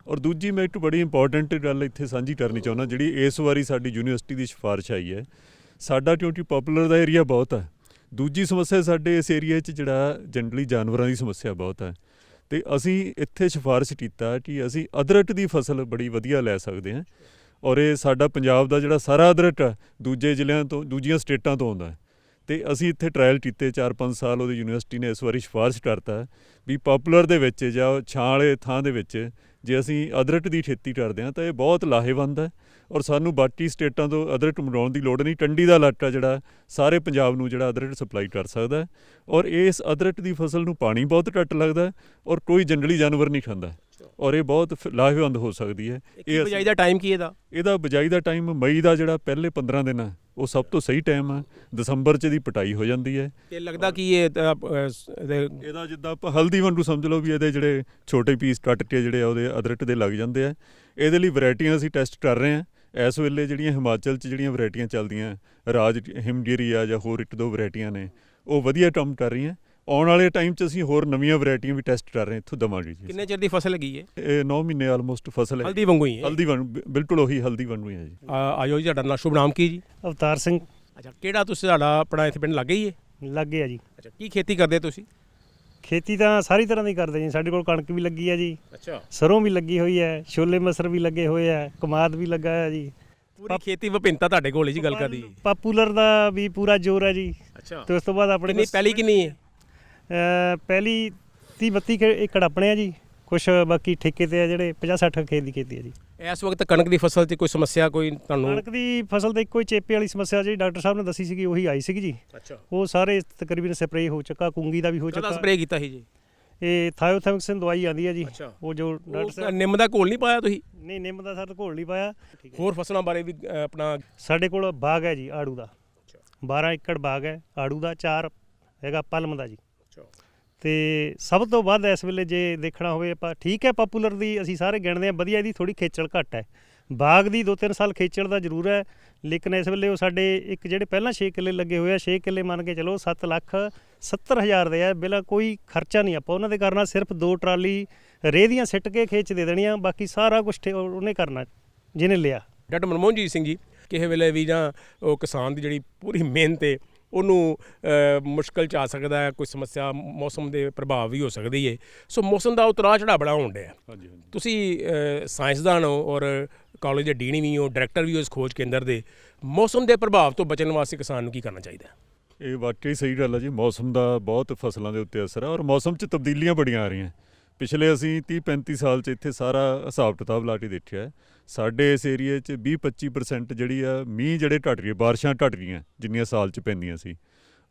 ਔਰ ਦੂਜੀ ਮੈਂ ਇੱਕ ਬੜੀ ਇੰਪੋਰਟੈਂਟ ਗੱਲ ਇੱਥੇ ਸਾਂਝੀ ਕਰਨੀ ਚਾਹੁੰਦਾ, ਜਿਹੜੀ ਇਸ ਵਾਰੀ ਸਾਡੀ ਯੂਨੀਵਰਸਿਟੀ ਦੀ ਸਿਫਾਰਿਸ਼ ਆਈ ਹੈ। ਸਾਡਾ ਕਿਉਂਕਿ ਪਪੂਲਰ ਦਾ ਏਰੀਆ ਬਹੁਤ ਹੈ। ਦੂਜੀ ਸਮੱਸਿਆ ਸਾਡੇ ਇਸ ਏਰੀਆ 'ਚ ਜਿਹੜਾ ਜਨਰਲੀ ਜਾਨਵਰਾਂ ਦੀ ਸਮੱਸਿਆ ਬਹੁਤ ਹੈ। ਤੇ ਅਸੀਂ ਇੱਥੇ ਸਿਫਾਰਿਸ਼ ਕੀਤਾ ਕਿ ਅਸੀਂ ਅਦਰਕ ਦੀ ਫਸਲ ਬੜੀ ਵਧੀਆ ਲੈ ਸਕਦੇ ਹਾਂ। ਔਰ ਇਹ ਸਾਡਾ ਪੰਜਾਬ ਦਾ ਜਿਹੜਾ ਸਾਰਾ ਅਦਰਕ ਹੈ, ਦੂਜੇ ਜ਼ਿਲ੍ਹਿਆਂ ਤੋਂ, ਦੂਜੀਆਂ ਸਟੇਟਾਂ ਤੋਂ ਆਉਂਦਾ ਹੈ। ਤੇ ਅਸੀਂ ਇੱਥੇ ਟ੍ਰਾਇਲ ਕੀਤੇ 4-5 ਸਾਲ, ਉਹਦੀ ਯੂਨੀਵਰਸਿਟੀ ਨੇ ਇਸ ਵਾਰੀ ਸਿਫਾਰਿਸ਼ ਕਰਤਾ ਵੀ ਪਪੂਲਰ ਦੇ ਵਿੱਚ ਜਾਂ ਛਾਂ ਵਾਲੇ ਥਾਂ ਦੇ ਵਿੱਚ ਜੇ ਅਸੀਂ ਅਦਰਕ ਦੀ ਖੇਤੀ ਕਰਦੇ ਹਾਂ ਤਾਂ ਇਹ ਬਹੁਤ ਲਾਹੇਵੰਦ ਹੈ ਔਰ ਸਾਨੂੰ ਬਾਕੀ ਸਟੇਟਾਂ ਤੋਂ ਅਦਰਕ ਮੰਗਵਾਉਣ ਦੀ ਲੋੜ ਨਹੀਂ। ਟੰਡੀ ਦਾ ਇਲਾਕਾ ਜਿਹੜਾ ਸਾਰੇ ਪੰਜਾਬ ਨੂੰ ਜਿਹੜਾ ਅਦਰਕ ਸਪਲਾਈ ਕਰ ਸਕਦਾ ਔਰ ਇਸ ਅਦਰਕ ਦੀ ਫਸਲ ਨੂੰ ਪਾਣੀ ਬਹੁਤ ਘੱਟ ਲੱਗਦਾ ਔਰ ਕੋਈ ਜੰਗਲੀ ਜਾਨਵਰ ਨਹੀਂ ਖਾਂਦਾ। ਔਰ ਇਹ ਬਹੁਤ ਲਾਹੇਵੰਦ ਹੋ ਸਕਦੀ ਹੈ। ਇਹ ਬਜਾਈ ਦਾ ਟਾਈਮ ਕੀ ਇਹਦਾ? ਇਹਦਾ ਬਿਜਾਈ ਦਾ ਟਾਈਮ ਮਈ ਦਾ ਜਿਹੜਾ ਪਹਿਲੇ 15 ਦਿਨ ਹੈ ਉਹ ਸਭ ਤੋਂ ਸਹੀ ਟਾਈਮ ਹੈ ਦਸੰਬਰ 'ਚ ਦੀ ਪਟਾਈ ਹੋ ਜਾਂਦੀ ਹੈ। ਤੇ ਲੱਗਦਾ ਕਿ ਇਹ ਇਹਦੇ ਜਿੱਦਾਂ ਆਪਾਂ ਹਲਦੀ ਵਾਂਗੂ ਸਮਝ ਲਓ ਵੀ ਇਹਦੇ ਜਿਹੜੇ ਛੋਟੇ ਪੀਸ ਕੱਟ ਕੇ ਜਿਹੜੇ ਆ ਉਹਦੇ ਅਦਰਕ ਦੇ ਲੱਗ ਜਾਂਦੇ ਆ। ਇਹਦੇ ਲਈ ਵੈਰਾਈਟੀਆਂ ਅਸੀਂ ਟੈਸਟ ਕਰ ਰਹੇ ਹਾਂ। ਇਸ ਵੇਲੇ ਜਿਹੜੀਆਂ ਹਿਮਾਚਲ 'ਚ ਜਿਹੜੀਆਂ ਵੈਰਾਈਟੀਆਂ ਚੱਲਦੀਆਂ ਰਾਜ ਹਿਮਗਿਰੀ ਆ ਜਾਂ ਹੋਰ ਇੱਕ ਦੋ ਵੈਰਾਈਟੀਆਂ ਨੇ ਉਹ ਵਧੀਆ ਕੰਮ ਕਰ ਰਹੀਆਂ। ਆਉਣ ਵਾਲੇ ਟਾਈਮ 'ਚ ਅਸੀਂ ਹੋਰ ਨਵੀਆਂ ਵੈਰਾਈਟੀਆਂ ਵੀ ਟੈਸਟ ਕਰ ਰਹੇ ਹਾਂ ਇੱਥੋਂ ਦਵਾਂਗੇ ਜੀ ਕਿੰਨੇ ਚਿਰ ਦੀ ਫਸਲ ਹੈਗੀ ਹੈ ਇਹ 9 ਮਹੀਨੇ ਆਲਮੋਸਟ ਫਸਲ ਹੈ। ਹਲਦੀ ਵਾਂਗੂ ਹੀ ਹੈ ਹਲਦੀ ਵਾਂਗੂ ਬਿਲਕੁਲ ਉਹੀ ਹਲਦੀ ਵਾਂਗੂ ਹੀ ਹੈ ਜੀ। ਆ- ਆਇਓ ਜੀ ਤੁਹਾਡਾ ਨਾਂ ਸ਼ੁਭ ਨਾਮ ਕੀ ਜੀ? ਅਵਤਾਰ ਸਿੰਘ। ਅੱਛਾ ਕਿਹੜਾ ਤੁਸੀਂ ਤੁਹਾਡਾ ਆਪਣਾ ਇੱਥੇ ਪਿੰਡ ਲੱਗੇ ਹੀ ਹੈ? ਲੱਗੇ ਆ ਜੀ। ਅੱਛਾ ਕੀ ਖੇਤੀ ਕਰਦੇ ਤੁਸੀਂ? ਖੇਤੀ ਤਾਂ ਸਾਰੀ ਤਰ੍ਹਾਂ ਦੀ ਕਰਦੇ ਜੀ। ਸਾਡੇ ਕੋਲ ਕਣਕ ਵੀ ਲੱਗੀ ਹੈ ਜੀ। ਅੱਛਾ। ਸਰੋਂ ਵੀ ਲੱਗੀ ਹੋਈ ਹੈ ਛੋਲੇ ਮਸਰ ਵੀ ਲੱਗੇ ਹੋਏ ਹੈ ਕਮਾਦ ਵੀ ਲੱਗਾ ਹੈ ਜੀ। ਪੂਰੀ ਖੇਤੀ ਵਿਭਿੰਨਤਾ ਤੁਹਾਡੇ ਕੋਲ ਹੀ ਜੀ ਗੱਲ ਕਰਦੀ ਪਾਪੂਲਰ ਦਾ ਵੀ ਪੂਰਾ ਜ਼ੋਰ ਹੈ ਜੀ। ਅੱਛਾ। ਤੇ ਉਸ ਤੋਂ ਬਾਅਦ ਆਪਣੇ ਪਹਿਲੀ ਕਿੰਨੀ ਹੈ? ਪਹਿਲੀ 30 32 ਏਕੜ ਆਪਣੇ ਆ ਜੀ ਕੁਛ ਬਾਕੀ ਠੇਕੇ ਤੇ ਆ ਜਿਹੜੇ 50 60 ਖੇਤ ਦੀ ਖੇਤੀ ਹੈ ਜੀ। ਇਸ ਵਕਤ ਕਣਕ ਦੀ ਫਸਲ 'ਚ ਕੋਈ ਸਮੱਸਿਆ ਕੋਈ ਤੁਹਾਨੂੰ ਕਣਕ ਦੀ ਫਸਲ ਤੇ ਇੱਕੋ ਹੀ ਚੇਪੇ ਵਾਲੀ ਸਮੱਸਿਆ ਜਿਹੜੀ ਡਾਕਟਰ ਸਾਹਿਬ ਨੇ ਦੱਸੀ ਸੀਗੀ ਉਹੀ ਆਈ ਸੀਗੀ ਜੀ। ਅੱਛਾ। ਉਹ ਸਾਰੇ ਤਕਰੀਬਨ ਸਪਰੇਅ ਹੋ ਚੁੱਕਾ ਕੁੰਗੀ ਦਾ ਵੀ ਹੋ ਚੁੱਕਾ। ਸਪਰੇਅ ਕੀਤਾ ਸੀ ਜੀ? ਇਹ ਥਾਇਓਥੈਮਿਕਸਿਨ ਦਵਾਈ ਆਂਦੀ ਹੈ ਜੀ। ਉਹ ਜੋ ਡਾਕਟਰ ਸਾਹਿਬ ਨਿੰਮ ਦਾ ਘੋਲ ਨਹੀਂ ਪਾਇਆ ਤੁਸੀਂ? ਨਹੀਂ ਨਿੰਮ ਦਾ ਸਰ ਘੋਲ ਨਹੀਂ ਪਾਇਆ। ਹੋਰ ਫਸਲਾਂ ਬਾਰੇ ਵੀ ਆਪਣਾ ਸਾਡੇ ਕੋਲ ਬਾਗ ਹੈ ਜੀ ਆੜੂ ਦਾ। 12 ਏਕੜ ਬਾਗ ਹੈ ਆੜੂ ਦਾ 4 ਹੈਗਾ ਪਲਮ ਦਾ ਜੀ। ਤੇ ਸਭ ਤੋਂ ਵੱਧ ਇਸ ਵੇਲੇ ਜੇ ਦੇਖਣਾ ਹੋਵੇ ਆਪਾਂ, ਠੀਕ ਹੈ ਪਪੂਲਰ ਦੀ ਅਸੀਂ ਸਾਰੇ ਗਿਣਦੇ ਆ ਵਧੀਆ ਇਹਦੀ ਥੋੜੀ ਖੇਚਲ ਘੱਟ ਹੈ। ਬਾਗ ਦੀ 2-3 ਸਾਲ ਖੇਚਲ ਦਾ ਜ਼ਰੂਰ ਹੈ, ਲੇਕਿਨ ਇਸ ਵੇਲੇ ਉਹ ਸਾਡੇ ਇੱਕ ਜਿਹੜੇ ਪਹਿਲਾਂ 6 ਕਿੱਲੇ ਲੱਗੇ ਹੋਏ ਆ 6 ਕਿੱਲੇ ਮੰਨ ਕੇ ਚਲੋ 7 ਲੱਖ 70 ਹਜ਼ਾਰ ਦੇ ਆ ਬਿਲਾ ਕੋਈ ਖਰਚਾ ਨਹੀਂ ਆਪਾਂ ਉਹਨਾਂ ਦੇ ਕਰਨਾ, ਸਿਰਫ ਦੋ ਟਰਾਲੀ ਰੇਹ ਦੀਆਂ ਸਿੱਟ ਕੇ ਖੇਚ ਦੇ ਦੇਣੀਆਂ, ਬਾਕੀ ਸਾਰਾ ਕੁਝ ਉਹਨੇ ਕਰਨਾ, ਜਿਹਨੇ ਲਿਆ। ਡਾਕਟਰ ਮਨਮੋਹਨਜੀਤ ਸਿੰਘ ਜੀ, ਕਿਸੇ ਵੇਲੇ ਵੀ ਜਾਂ ਉਹ ਕਿਸਾਨ ਦੀ ਜਿਹੜੀ ਪੂਰੀ ਮਿਹਨਤ ਹੈ ਉਹਨੂੰ ਮੁਸ਼ਕਲ ਚ ਆ ਸਕਦਾ ਹੈ ਕੋਈ ਸਮੱਸਿਆ ਮੌਸਮ ਦੇ ਪ੍ਰਭਾਵ ਵੀ ਹੋ ਸਕਦੀ ਹੈ ਸੋ ਮੌਸਮ ਦਾ ਉਤਰਾਅ ਚੜਾ ਬੜਾ ਹੋਣ ਡਿਆ। ਹਾਂਜੀ ਹਾਂਜੀ। ਤੁਸੀਂ ਸਾਇੰਸਦਾਨ ਹੋ ਔਰ ਕਾਲਜ ਦੇ ਡੀਨ ਵੀ ਹੋ ਡਾਇਰੈਕਟਰ ਵੀ ਹੋ ਇਸ ਖੋਜ ਕੇਂਦਰ ਦੇ ਮੌਸਮ ਦੇ ਪ੍ਰਭਾਵ ਤੋਂ ਬਚਣ ਵਾਸਤੇ ਕਿਸਾਨ ਨੂੰ ਕੀ ਕਰਨਾ ਚਾਹੀਦਾ? ਇਹ ਵਾਕਈ ਸਹੀ ਗੱਲ ਹੈ ਜੀ। ਮੌਸਮ ਦਾ ਬਹੁਤ ਫਸਲਾਂ ਦੇ ਉੱਤੇ ਅਸਰ ਹੈ ਔਰ ਮੌਸਮ 'ਚ ਤਬਦੀਲੀਆਂ ਬੜੀਆਂ ਆ ਰਹੀਆਂ। ਪਿਛਲੇ ਅਸੀਂ 30 35 ਸਾਲ 'ਚ ਇੱਥੇ ਸਾਰਾ ਹਿਸਾਬ ਕਿਤਾਬ ਲਾ ਕੇ ਦੇਖਿਆ ਹੈ। ਸਾਡੇ ਇਸ ਏਰੀਏ 'ਚ 20 25% ਜਿਹੜੀ ਆ, ਮੀਂਹ ਜਿਹੜੇ ਘਟ ਰਹੀ ਹੈ ਬਾਰਿਸ਼ਾਂ ਘਟ ਰਹੀਆਂ ਜਿੰਨੀਆਂ ਸਾਲ 'ਚ ਪੈਂਦੀਆਂ ਸੀ।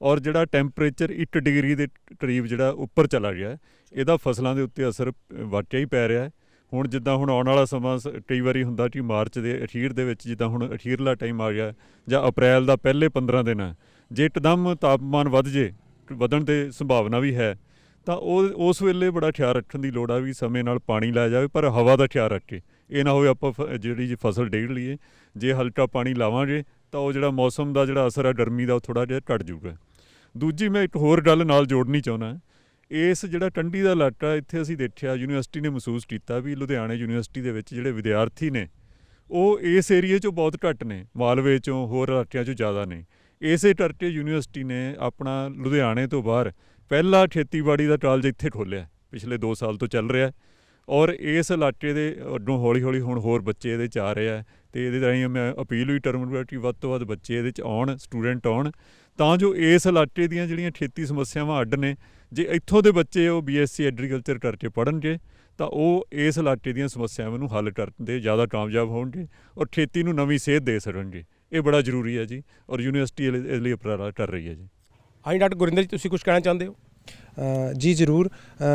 ਔਰ ਜਿਹੜਾ ਟੈਂਪਰੇਚਰ 1 ਡਿਗਰੀ ਦੇ ਕਰੀਬ ਜਿਹੜਾ ਉੱਪਰ ਚਲਾ ਗਿਆ, ਇਹਦਾ ਫਸਲਾਂ ਦੇ ਉੱਤੇ ਅਸਰ ਵਾਕਿਆ ਹੀ ਪੈ ਰਿਹਾ ਹੈ। ਹੁਣ ਜਿੱਦਾਂ ਹੁਣ ਆਉਣ ਵਾਲਾ ਸਮਾਂ ਸ- ਕਈ ਵਾਰੀ ਹੁੰਦਾ ਕਿ ਮਾਰਚ ਦੇ ਅਖੀਰ ਦੇ ਵਿੱਚ ਜਿੱਦਾਂ ਹੁਣ ਅਖੀਰਲਾ ਟਾਈਮ ਆ ਗਿਆ ਜਾਂ ਅਪ੍ਰੈਲ ਦਾ ਪਹਿਲੇ 15 ਦਿਨ ਜੇ ਇੱਕਦਮ ਤਾਪਮਾਨ ਵੱਧ ਜੇ, ਵਧਣ ਦੇ ਸੰਭਾਵਨਾ ਵੀ ਹੈ। ਤਾਂ ਉਹ, ਉਸ ਵੇਲੇ ਬੜਾ ਖਿਆਲ ਰੱਖਣ ਦੀ ਲੋੜ ਆ ਵੀ ਸਮੇਂ ਨਾਲ ਪਾਣੀ ਲਾਇਆ ਜਾਵੇ, ਪਰ ਹਵਾ ਦਾ ਖਿਆਲ ਰੱਖੇ। ਇਹ ਨਾ ਹੋਵੇ ਆਪਾਂ ਫ- ਜਿਹੜੀ ਜੀ ਫਸਲ ਡੇਢ ਲਈਏ, ਜੇ ਹਲਕਾ ਪਾਣੀ ਲਾਵਾਂਗੇ, ਤਾਂ ਉਹ ਜਿਹੜਾ ਮੌਸਮ ਦਾ ਜਿਹੜਾ ਅਸਰ ਆ, ਗਰਮੀ ਦਾ, ਉਹ ਥੋੜਾ ਜਿਹਾ ਘਟ ਜਾਊਗਾ। ਦੂਜੀ ਮੈਂ ਇੱਕ ਹੋਰ ਗੱਲ ਨਾਲ ਜੋੜਨੀ ਚਾਹੁੰਦਾ ਇਸ ਜਿਹੜਾ ਟੰਡੀ ਦਾ ਲਾਟਾ ਇੱਥੇ ਅਸੀਂ ਦੇਖਿਆ, ਯੂਨੀਵਰਸਿਟੀ ਨੇ ਮਹਿਸੂਸ ਕੀਤਾ ਵੀ ਲੁਧਿਆਣੇ ਯੂਨੀਵਰਸਿਟੀ ਦੇ ਵਿੱਚ ਜਿਹੜੇ ਵਿਦਿਆਰਥੀ ਨੇ, ਉਹ ਇਸ ਏਰੀਏ 'ਚੋਂ ਬਹੁਤ ਘੱਟ ਨੇ, ਮਾਲਵੇ 'ਚੋਂ, ਹੋਰ ਇਲਾਕਿਆਂ 'ਚੋਂ ਜ਼ਿਆਦਾ ਨੇ। ਇਸੇ ਕਰਕੇ ਯੂਨੀਵਰਸਿਟੀ ਨੇ ਆਪਣਾ ਲੁਧਿਆਣੇ ਤੋਂ ਬਾਹਰ ਪਹਿਲਾ ਖੇਤੀਬਾੜੀ ਦਾ ਕਾਲਜ ਇੱਥੇ ਖੋਲ੍ਹਿਆ ਪਿਛਲੇ 2 ਸਾਲ ਤੋਂ ਚੱਲ ਰਿਹਾ। ਔਰ ਇਸ ਇਲਾਕੇ ਦੇ ਅੱਡੋਂ ਹੌਲੀ ਹੌਲੀ ਹੁਣ ਹੋਰ ਬੱਚੇ ਇਹਦੇ 'ਚ ਆ ਰਹੇ ਆ ਤੇ ਇਹਦੇ ਰਾਹੀਂ ਮੈਂ ਅਪੀਲ ਵੀ ਕਰੂੰਗਾ ਕਿ ਵੱਧ ਤੋਂ ਵੱਧ ਬੱਚੇ ਇਹਦੇ 'ਚ ਆਉਣ, ਸਟੂਡੈਂਟ ਆਉਣ। ਤਾਂ ਜੋ ਇਸ ਇਲਾਕੇ ਦੀਆਂ ਜਿਹੜੀਆਂ ਖੇਤੀ ਸਮੱਸਿਆਵਾਂ ਅੱਡ ਨੇ, ਜੇ ਇੱਥੋਂ ਦੇ ਬੱਚੇ ਉਹ ਬੀਐਸਸੀ ਐਗਰੀਕਲਚਰ ਕਰਕੇ ਪੜ੍ਹਨਗੇ, ਤਾਂ ਉਹ ਇਸ ਇਲਾਕੇ ਦੀਆਂ ਸਮੱਸਿਆਵਾਂ ਨੂੰ ਹੱਲ ਕਰਨ ਦੇ ਜ਼ਿਆਦਾ ਕਾਮਯਾਬ ਹੋਣਗੇ ਔਰ ਖੇਤੀ ਨੂੰ ਨਵੀਂ ਸੇਧ ਦੇ ਸਕਣਗੇ। ਇਹ ਬੜਾ ਜ਼ਰੂਰੀ ਹੈ ਜੀ ਔਰ ਯੂਨੀਵਰਸਿਟੀ ਇਹਦੇ ਇਹਦੇ ਲਈ ਉਪਰਾਲਾ ਕਰ ਰਹੀ ਹੈ ਜੀ। ਹਾਂਜੀ, ਡਾਕਟਰ ਗੁਰਿੰਦਰ ਜੀ, ਤੁਸੀਂ ਕੁਝ ਕਹਿਣਾ ਚਾਹੁੰਦੇ ਹੋ? ਜੀ, ਜ਼ਰੂਰ।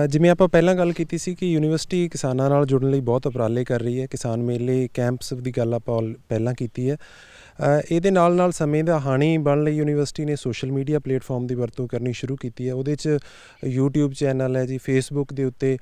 ਜਿਵੇਂ ਆਪਾਂ ਪਹਿਲਾਂ ਗੱਲ ਕੀਤੀ ਸੀ ਕਿ ਯੂਨੀਵਰਸਿਟੀ ਕਿਸਾਨਾਂ ਨਾਲ ਜੁੜਨ ਲਈ ਬਹੁਤ ਉਪਰਾਲੇ ਕਰ ਰਹੀ ਹੈ। ਕਿਸਾਨ ਮੇਲੇ, ਕੈਂਪਸ ਦੀ ਗੱਲ ਆਪਾਂ ਆਲ- ਪਹਿਲਾਂ ਕੀਤੀ ਹੈ। ਇਹਦੇ ਨਾਲ ਨਾਲ ਸਮੇਂ ਦਾ ਹਾਣੀ ਬਣਨ ਲਈ ਯੂਨੀਵਰਸਿਟੀ ਨੇ ਸੋਸ਼ਲ ਮੀਡੀਆ ਪਲੇਟਫਾਰਮ ਦੀ ਵਰਤੋਂ ਕਰਨੀ ਸ਼ੁਰੂ ਕੀਤੀ ਹੈ। ਉਹਦੇ 'ਚ YouTube ਚੈਨਲ ਹੈ ਜੀ, Facebook ਦੇ ਉੱਤੇ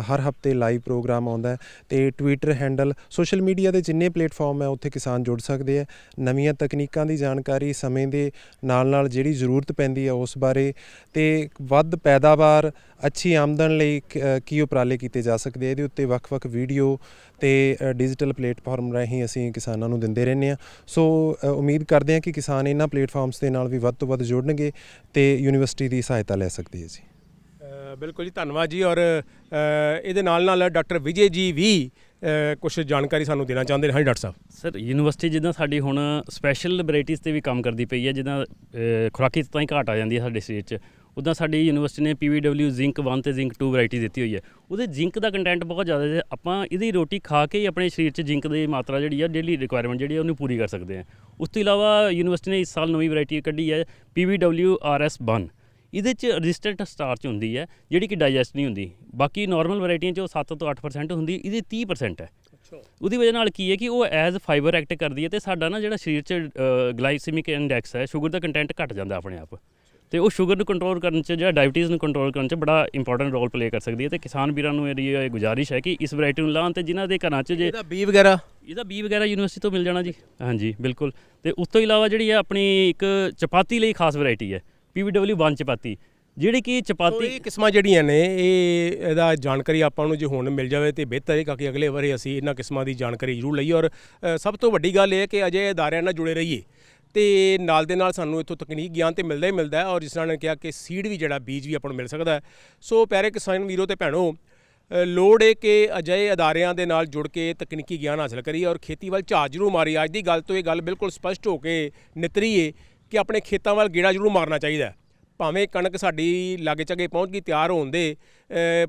ਹਰ ਹਫ਼ਤੇ ਲਾਈਵ ਪ੍ਰੋਗਰਾਮ ਆਉਂਦਾ ਹੈ ਤੇ ਟਵਿੱਟਰ ਹੈਂਡਲ ਸੋਸ਼ਲ ਮੀਡੀਆ ਦੇ ਜਿੰਨੇ ਪਲੇਟਫਾਰਮ ਹੈ, ਉੱਥੇ ਕਿਸਾਨ ਜੁੜ ਸਕਦੇ ਆ ਨਵੀਆਂ ਤਕਨੀਕਾਂ ਦੀ ਜਾਣਕਾਰੀ, ਸਮੇਂ ਦੇ ਨਾਲ ਨਾਲ ਜਿਹੜੀ ਜ਼ਰੂਰਤ ਪੈਂਦੀ ਹੈ, ਉਸ ਬਾਰੇ ਤੇ ਵੱਧ ਪੈਦਾਵਾਰ, ਅੱਛੀ ਆਮਦਨ ਲਈ ਕ- ਕੀ ਉਪਰਾਲੇ ਕੀਤੇ ਜਾ ਸਕਦੇ ਆ ਇਹਦੇ ਉੱਤੇ ਵੱਖ-ਵੱਖ ਵੀਡੀਓ ਤੇ ਡਿਜੀਟਲ ਪਲੇਟਫਾਰਮ ਰਾਹੀਂ ਅਸੀਂ ਕਿਸਾਨਾਂ ਨੂੰ ਦਿੰਦੇ ਰਹਿੰਦੇ ਆ ਸੋ ਉਮੀਦ ਕਰਦੇ ਹਾਂ ਕਿ ਕਿਸਾਨ ਇਹਨਾਂ ਪਲੇਟਫਾਰਮਸ ਦੇ ਨਾਲ ਵੀ ਵੱਧ ਤੋਂ ਵੱਧ ਜੁੜਨਗੇ ਤੇ ਯੂਨੀਵਰਸਿਟੀ ਦੀ ਸਹਾਇਤਾ ਲੈ ਸਕਦੇ ਹੈ ਜੀ। ਬਿਲਕੁਲ ਜੀ ਧੰਨਵਾਦ ਜੀ ਔਰ ਇਹਦੇ ਨਾਲ ਨਾਲ ਡਾਕਟਰ ਵਿਜੇ ਜੀ ਵੀ ਕੁਝ ਜਾਣਕਾਰੀ ਸਾਨੂੰ ਦੇਣਾ ਚਾਹੁੰਦੇ ਨੇ। ਹਾਂਜੀ ਡਾਕਟਰ ਸਾਹਿਬ। ਸਰ ਯੂਨੀਵਰਸਿਟੀ ਜਿੱਦਾਂ ਸਾਡੀ ਹੁਣ ਸਪੈਸ਼ਲ ਵੈਰਾਈਟੀਜ਼ ਤੇ ਵੀ ਕੰਮ ਕਰਦੀ ਪਈ ਹੈ ਜਿੱਦਾਂ ਖੁਰਾਕੀ ਤੱਤਾਂ ਹੀ ਘਾਟ ਆ ਜਾਂਦੀ ਹੈ ਸਾਡੇ ਸਰੀਰ 'ਚ। ਉੱਦਾਂ ਸਾਡੀ ਯੂਨੀਵਰਸਿਟੀ ਨੇ ਪੀਵੀਡਬਲਿਊ ਜ਼ਿੰਕ 1 ਤੇ ਜ਼ਿੰਕ 2 ਵੈਰਾਈਟੀ ਦਿੱਤੀ ਹੋਈ ਹੈ। ਉਹਦੇ ਜ਼ਿੰਕ ਦਾ ਕੰਟੈਂਟ ਬਹੁਤ ਜ਼ਿਆਦਾ ਹੈ। ਆਪਾਂ ਇਹਦੀ ਰੋਟੀ ਖਾ ਕੇ ਹੀ ਆਪਣੇ ਸਰੀਰ 'ਚ ਜ਼ਿੰਕ ਦੀ ਮਾਤਰਾ ਜਿਹੜੀ ਆ ਡੇਲੀ ਰਿਕੁਆਇਰਮੈਂਟ ਜਿਹੜੀ ਆ ਉਹਨੂੰ ਪੂਰੀ ਕਰ ਸਕਦੇ ਹਾਂ। ਉਸ ਤੋਂ ਇਲਾਵਾ ਯੂਨੀਵਰਸਿਟੀ ਨੇ ਇਸ ਸਾਲ ਨਵੀਂ ਵੈਰਾਈਟੀ ਕੱਢੀ ਹੈ ਪੀਵੀਡਬਲਿਊ ਆਰਐਸ 1 ਇਹਦੇ 'ਚ ਰੈਜ਼ਿਸਟੈਂਟ ਸਟਾਰਚ ਹੁੰਦੀ ਹੈ ਜਿਹੜੀ ਕਿ ਡਾਈਜੈਸਟ ਨਹੀਂ ਹੁੰਦੀ। ਬਾਕੀ ਨਾਰਮਲ ਵੈਰਾਈਟੀਆਂ 'ਚ ਉਹ 7 ਤੋਂ 8% ਹੁੰਦੀ ਇਹਦੀ 30% ਹੈ। ਉਹਦੀ ਵਜ੍ਹਾ ਨਾਲ ਕੀ ਹੈ ਕਿ ਉਹ ਐਜ਼ ਫਾਈਬਰ ਐਕਟ ਕਰਦੀ ਹੈ ਤੇ ਸਾਡਾ ਨਾ ਜਿਹੜਾ ਸਰੀਰ 'ਚ ਗਲਾਈਸੀਮਿਕ ਇੰਡੈਕਸ ਹੈ ਸ਼ੂਗਰ ਦਾ ਕੰਟੈਂਟ ਘਟ ਜਾਂਦਾ ਆਪਣੇ ਆਪ। ਤੇ ਉਹ ਸ਼ੂਗਰ ਨੂੰ ਕੰਟਰੋਲ ਕਰਨ 'ਚ ਜਾਂ ਡਾਇਬੀਟੀਜ਼ ਨੂੰ ਕੰਟਰੋਲ ਕਰਨ 'ਚ ਬੜਾ ਇੰਪੋਰਟੈਂਟ ਰੋਲ ਪਲੇ ਕਰ ਸਕਦੀ ਹੈ ਤੇ ਕਿਸਾਨ ਵੀਰਾਂ ਨੂੰ ਇਹਦੀ ਇਹ ਗੁਜ਼ਾਰਿਸ਼ ਹੈ ਕਿ ਇਸ ਵੈਰਾਈਟੀ ਨੂੰ ਲਾਉਣ ਤੇ ਜਿਨ੍ਹਾਂ ਦੇ ਘਰਾਂ 'ਚ ਜੇ ਇਹਦਾ ਬੀ ਵਗੈਰਾ? ਇਹਦਾ ਬੀ ਵਗੈਰਾ ਯੂਨੀਵਰਸਿਟੀ ਤੋਂ ਮਿਲ ਜਾਣਾ ਜੀ। ਹਾਂਜੀ ਬਿਲਕੁਲ। ਤੇ ਉਸ ਤੋਂ ਇਲਾਵਾ ਜਿਹੜੀ ਹੈ ਆਪਣੀ ਇੱਕ ਚਪਾਤੀ ਲਈ ਖਾਸ ਵੈਰਾਈਟੀ ਹੈ ਪੀਵੀਡਬਲਿਊ 1 ਚਪਾਤੀ। ਜਿਹੜੀ ਕਿ ਚਪਾਤੀ ਇਹ ਕਿਸਮਾਂ ਜਿਹੜੀਆਂ ਨੇ ਇਹ ਇਹਦਾ ਜਾਣਕਾਰੀ ਆਪਾਂ ਨੂੰ ਜੇ ਹੁਣ ਮਿਲ ਜਾਵੇ ਤੇ ਬਿਹਤਰ ਹੈ ਕਿਉਂਕਿ ਅਗਲੇ ਵਾਰੀ ਅਸੀਂ ਇਹਨਾਂ ਕਿਸਮਾਂ ਦੀ ਜਾਣਕਾਰੀ ਜ਼ਰੂਰ ਲਈਏ। ਔਰ ਸਭ ਤੋਂ ਵੱਡੀ ਗੱਲ ਇਹ ਹੈ ਕਿ ਅਜੇ ਅਦਾਰਿਆਂ ਨਾਲ ਜੁੜੇ ਰਹੀਏ। ਤੇ ਨਾਲ ਦੇ ਨਾਲ ਸਾਨੂੰ ਇੱਥੋਂ ਤਕਨੀਕ ਗਿਆਨ ਤੇ ਮਿਲਦਾ ਹੀ ਮਿਲਦਾ ਹੈ ਔਰ ਜਿਸ ਤਰ੍ਹਾਂ ਨੇ ਕਿਹਾ ਕਿ ਸੀਡ ਵੀ ਜਿਹੜਾ ਬੀਜ ਵੀ ਆਪਾਂ ਨੂੰ ਮਿਲ ਸਕਦਾ ਸੋ ਪਿਆਰੇ ਕਿਸਾਨ ਵੀਰੋ ਤੇ ਭੈਣੋ ਲੋੜ ਹੈ ਕਿ ਅਜਿਹੇ ਅਦਾਰਿਆਂ ਦੇ ਨਾਲ ਜੁੜ ਕੇ ਤਕਨੀਕੀ ਗਿਆਨ ਹਾਸਲ ਕਰੀਏ ਔਰ ਖੇਤੀ ਵੱਲ ਝਾਜ ਜ਼ਰੂਰ ਮਾਰੀ ਅੱਜ ਦੀ ਗੱਲ ਤੋਂ ਇਹ ਗੱਲ ਬਿਲਕੁਲ ਸਪਸ਼ਟ ਹੋ ਕੇ ਨਿਤਰੀਏ ਕਿ ਆਪਣੇ ਖੇਤਾਂ ਵੱਲ ਗੇੜਾ ਜ਼ਰੂਰ ਮਾਰਨਾ ਚਾਹੀਦਾ ਭਾਵੇਂ ਕਣਕ ਸਾਡੀ ਲਾਗੇ ਚਾਗੇ ਪਹੁੰਚ ਗਈ, ਤਿਆਰ ਹੋਣ ਦੇ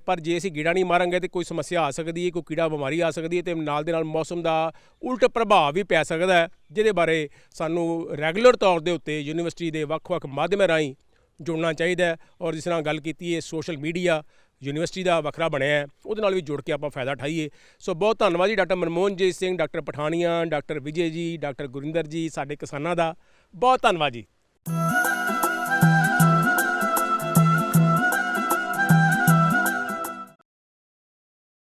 ਪਰ ਜੇ ਅਸੀਂ ਗੇੜਾ ਨਹੀਂ ਮਾਰਾਂਗੇ ਤੇ ਕੋਈ ਸਮੱਸਿਆ ਆ ਸਕਦੀ ਹੈ, ਕੋਈ ਕੀੜਾ ਬਿਮਾਰੀ ਆ ਸਕਦੀ ਹੈ ਤੇ ਨਾਲ ਦੇ ਨਾਲ ਮੌਸਮ ਦਾ ਉਲਟ ਪ੍ਰਭਾਵ ਵੀ ਪੈ ਸਕਦਾ ਹੈ, ਜਿਹਦੇ ਬਾਰੇ ਸਾਨੂੰ ਰੈਗੂਲਰ ਤੌਰ ਦੇ ਉੱਤੇ ਯੂਨੀਵਰਸਿਟੀ ਦੇ ਵੱਖ-ਵੱਖ ਮਾਧਿਅਮਾਂ ਰਾਹੀਂ ਜੁੜਨਾ ਚਾਹੀਦਾ ਹੈ ਔਰ ਜਿਸ ਤਰ੍ਹਾਂ ਗੱਲ ਕੀਤੀ ਹੈ ਸੋਸ਼ਲ ਮੀਡੀਆ, ਯੂਨੀਵਰਸਿਟੀ ਦਾ ਵੱਖਰਾ ਬਣਿਆ ਹੈ, ਉਹਦੇ ਨਾਲ ਵੀ ਜੁੜ ਕੇ ਆਪਾਂ ਫਾਇਦਾ ਉਠਾਈਏ। ਸੋ ਬਹੁਤ ਧੰਨਵਾਦ ਜੀ doctor Manmohanjeet Singh, doctor Pathania, doctor Vijay ji, doctor Gurinder ਜੀ, ਸਾਡੇ ਕਿਸਾਨਾਂ ਦਾ, ਬਹੁਤ ਧੰਨਵਾਦ ਜੀ।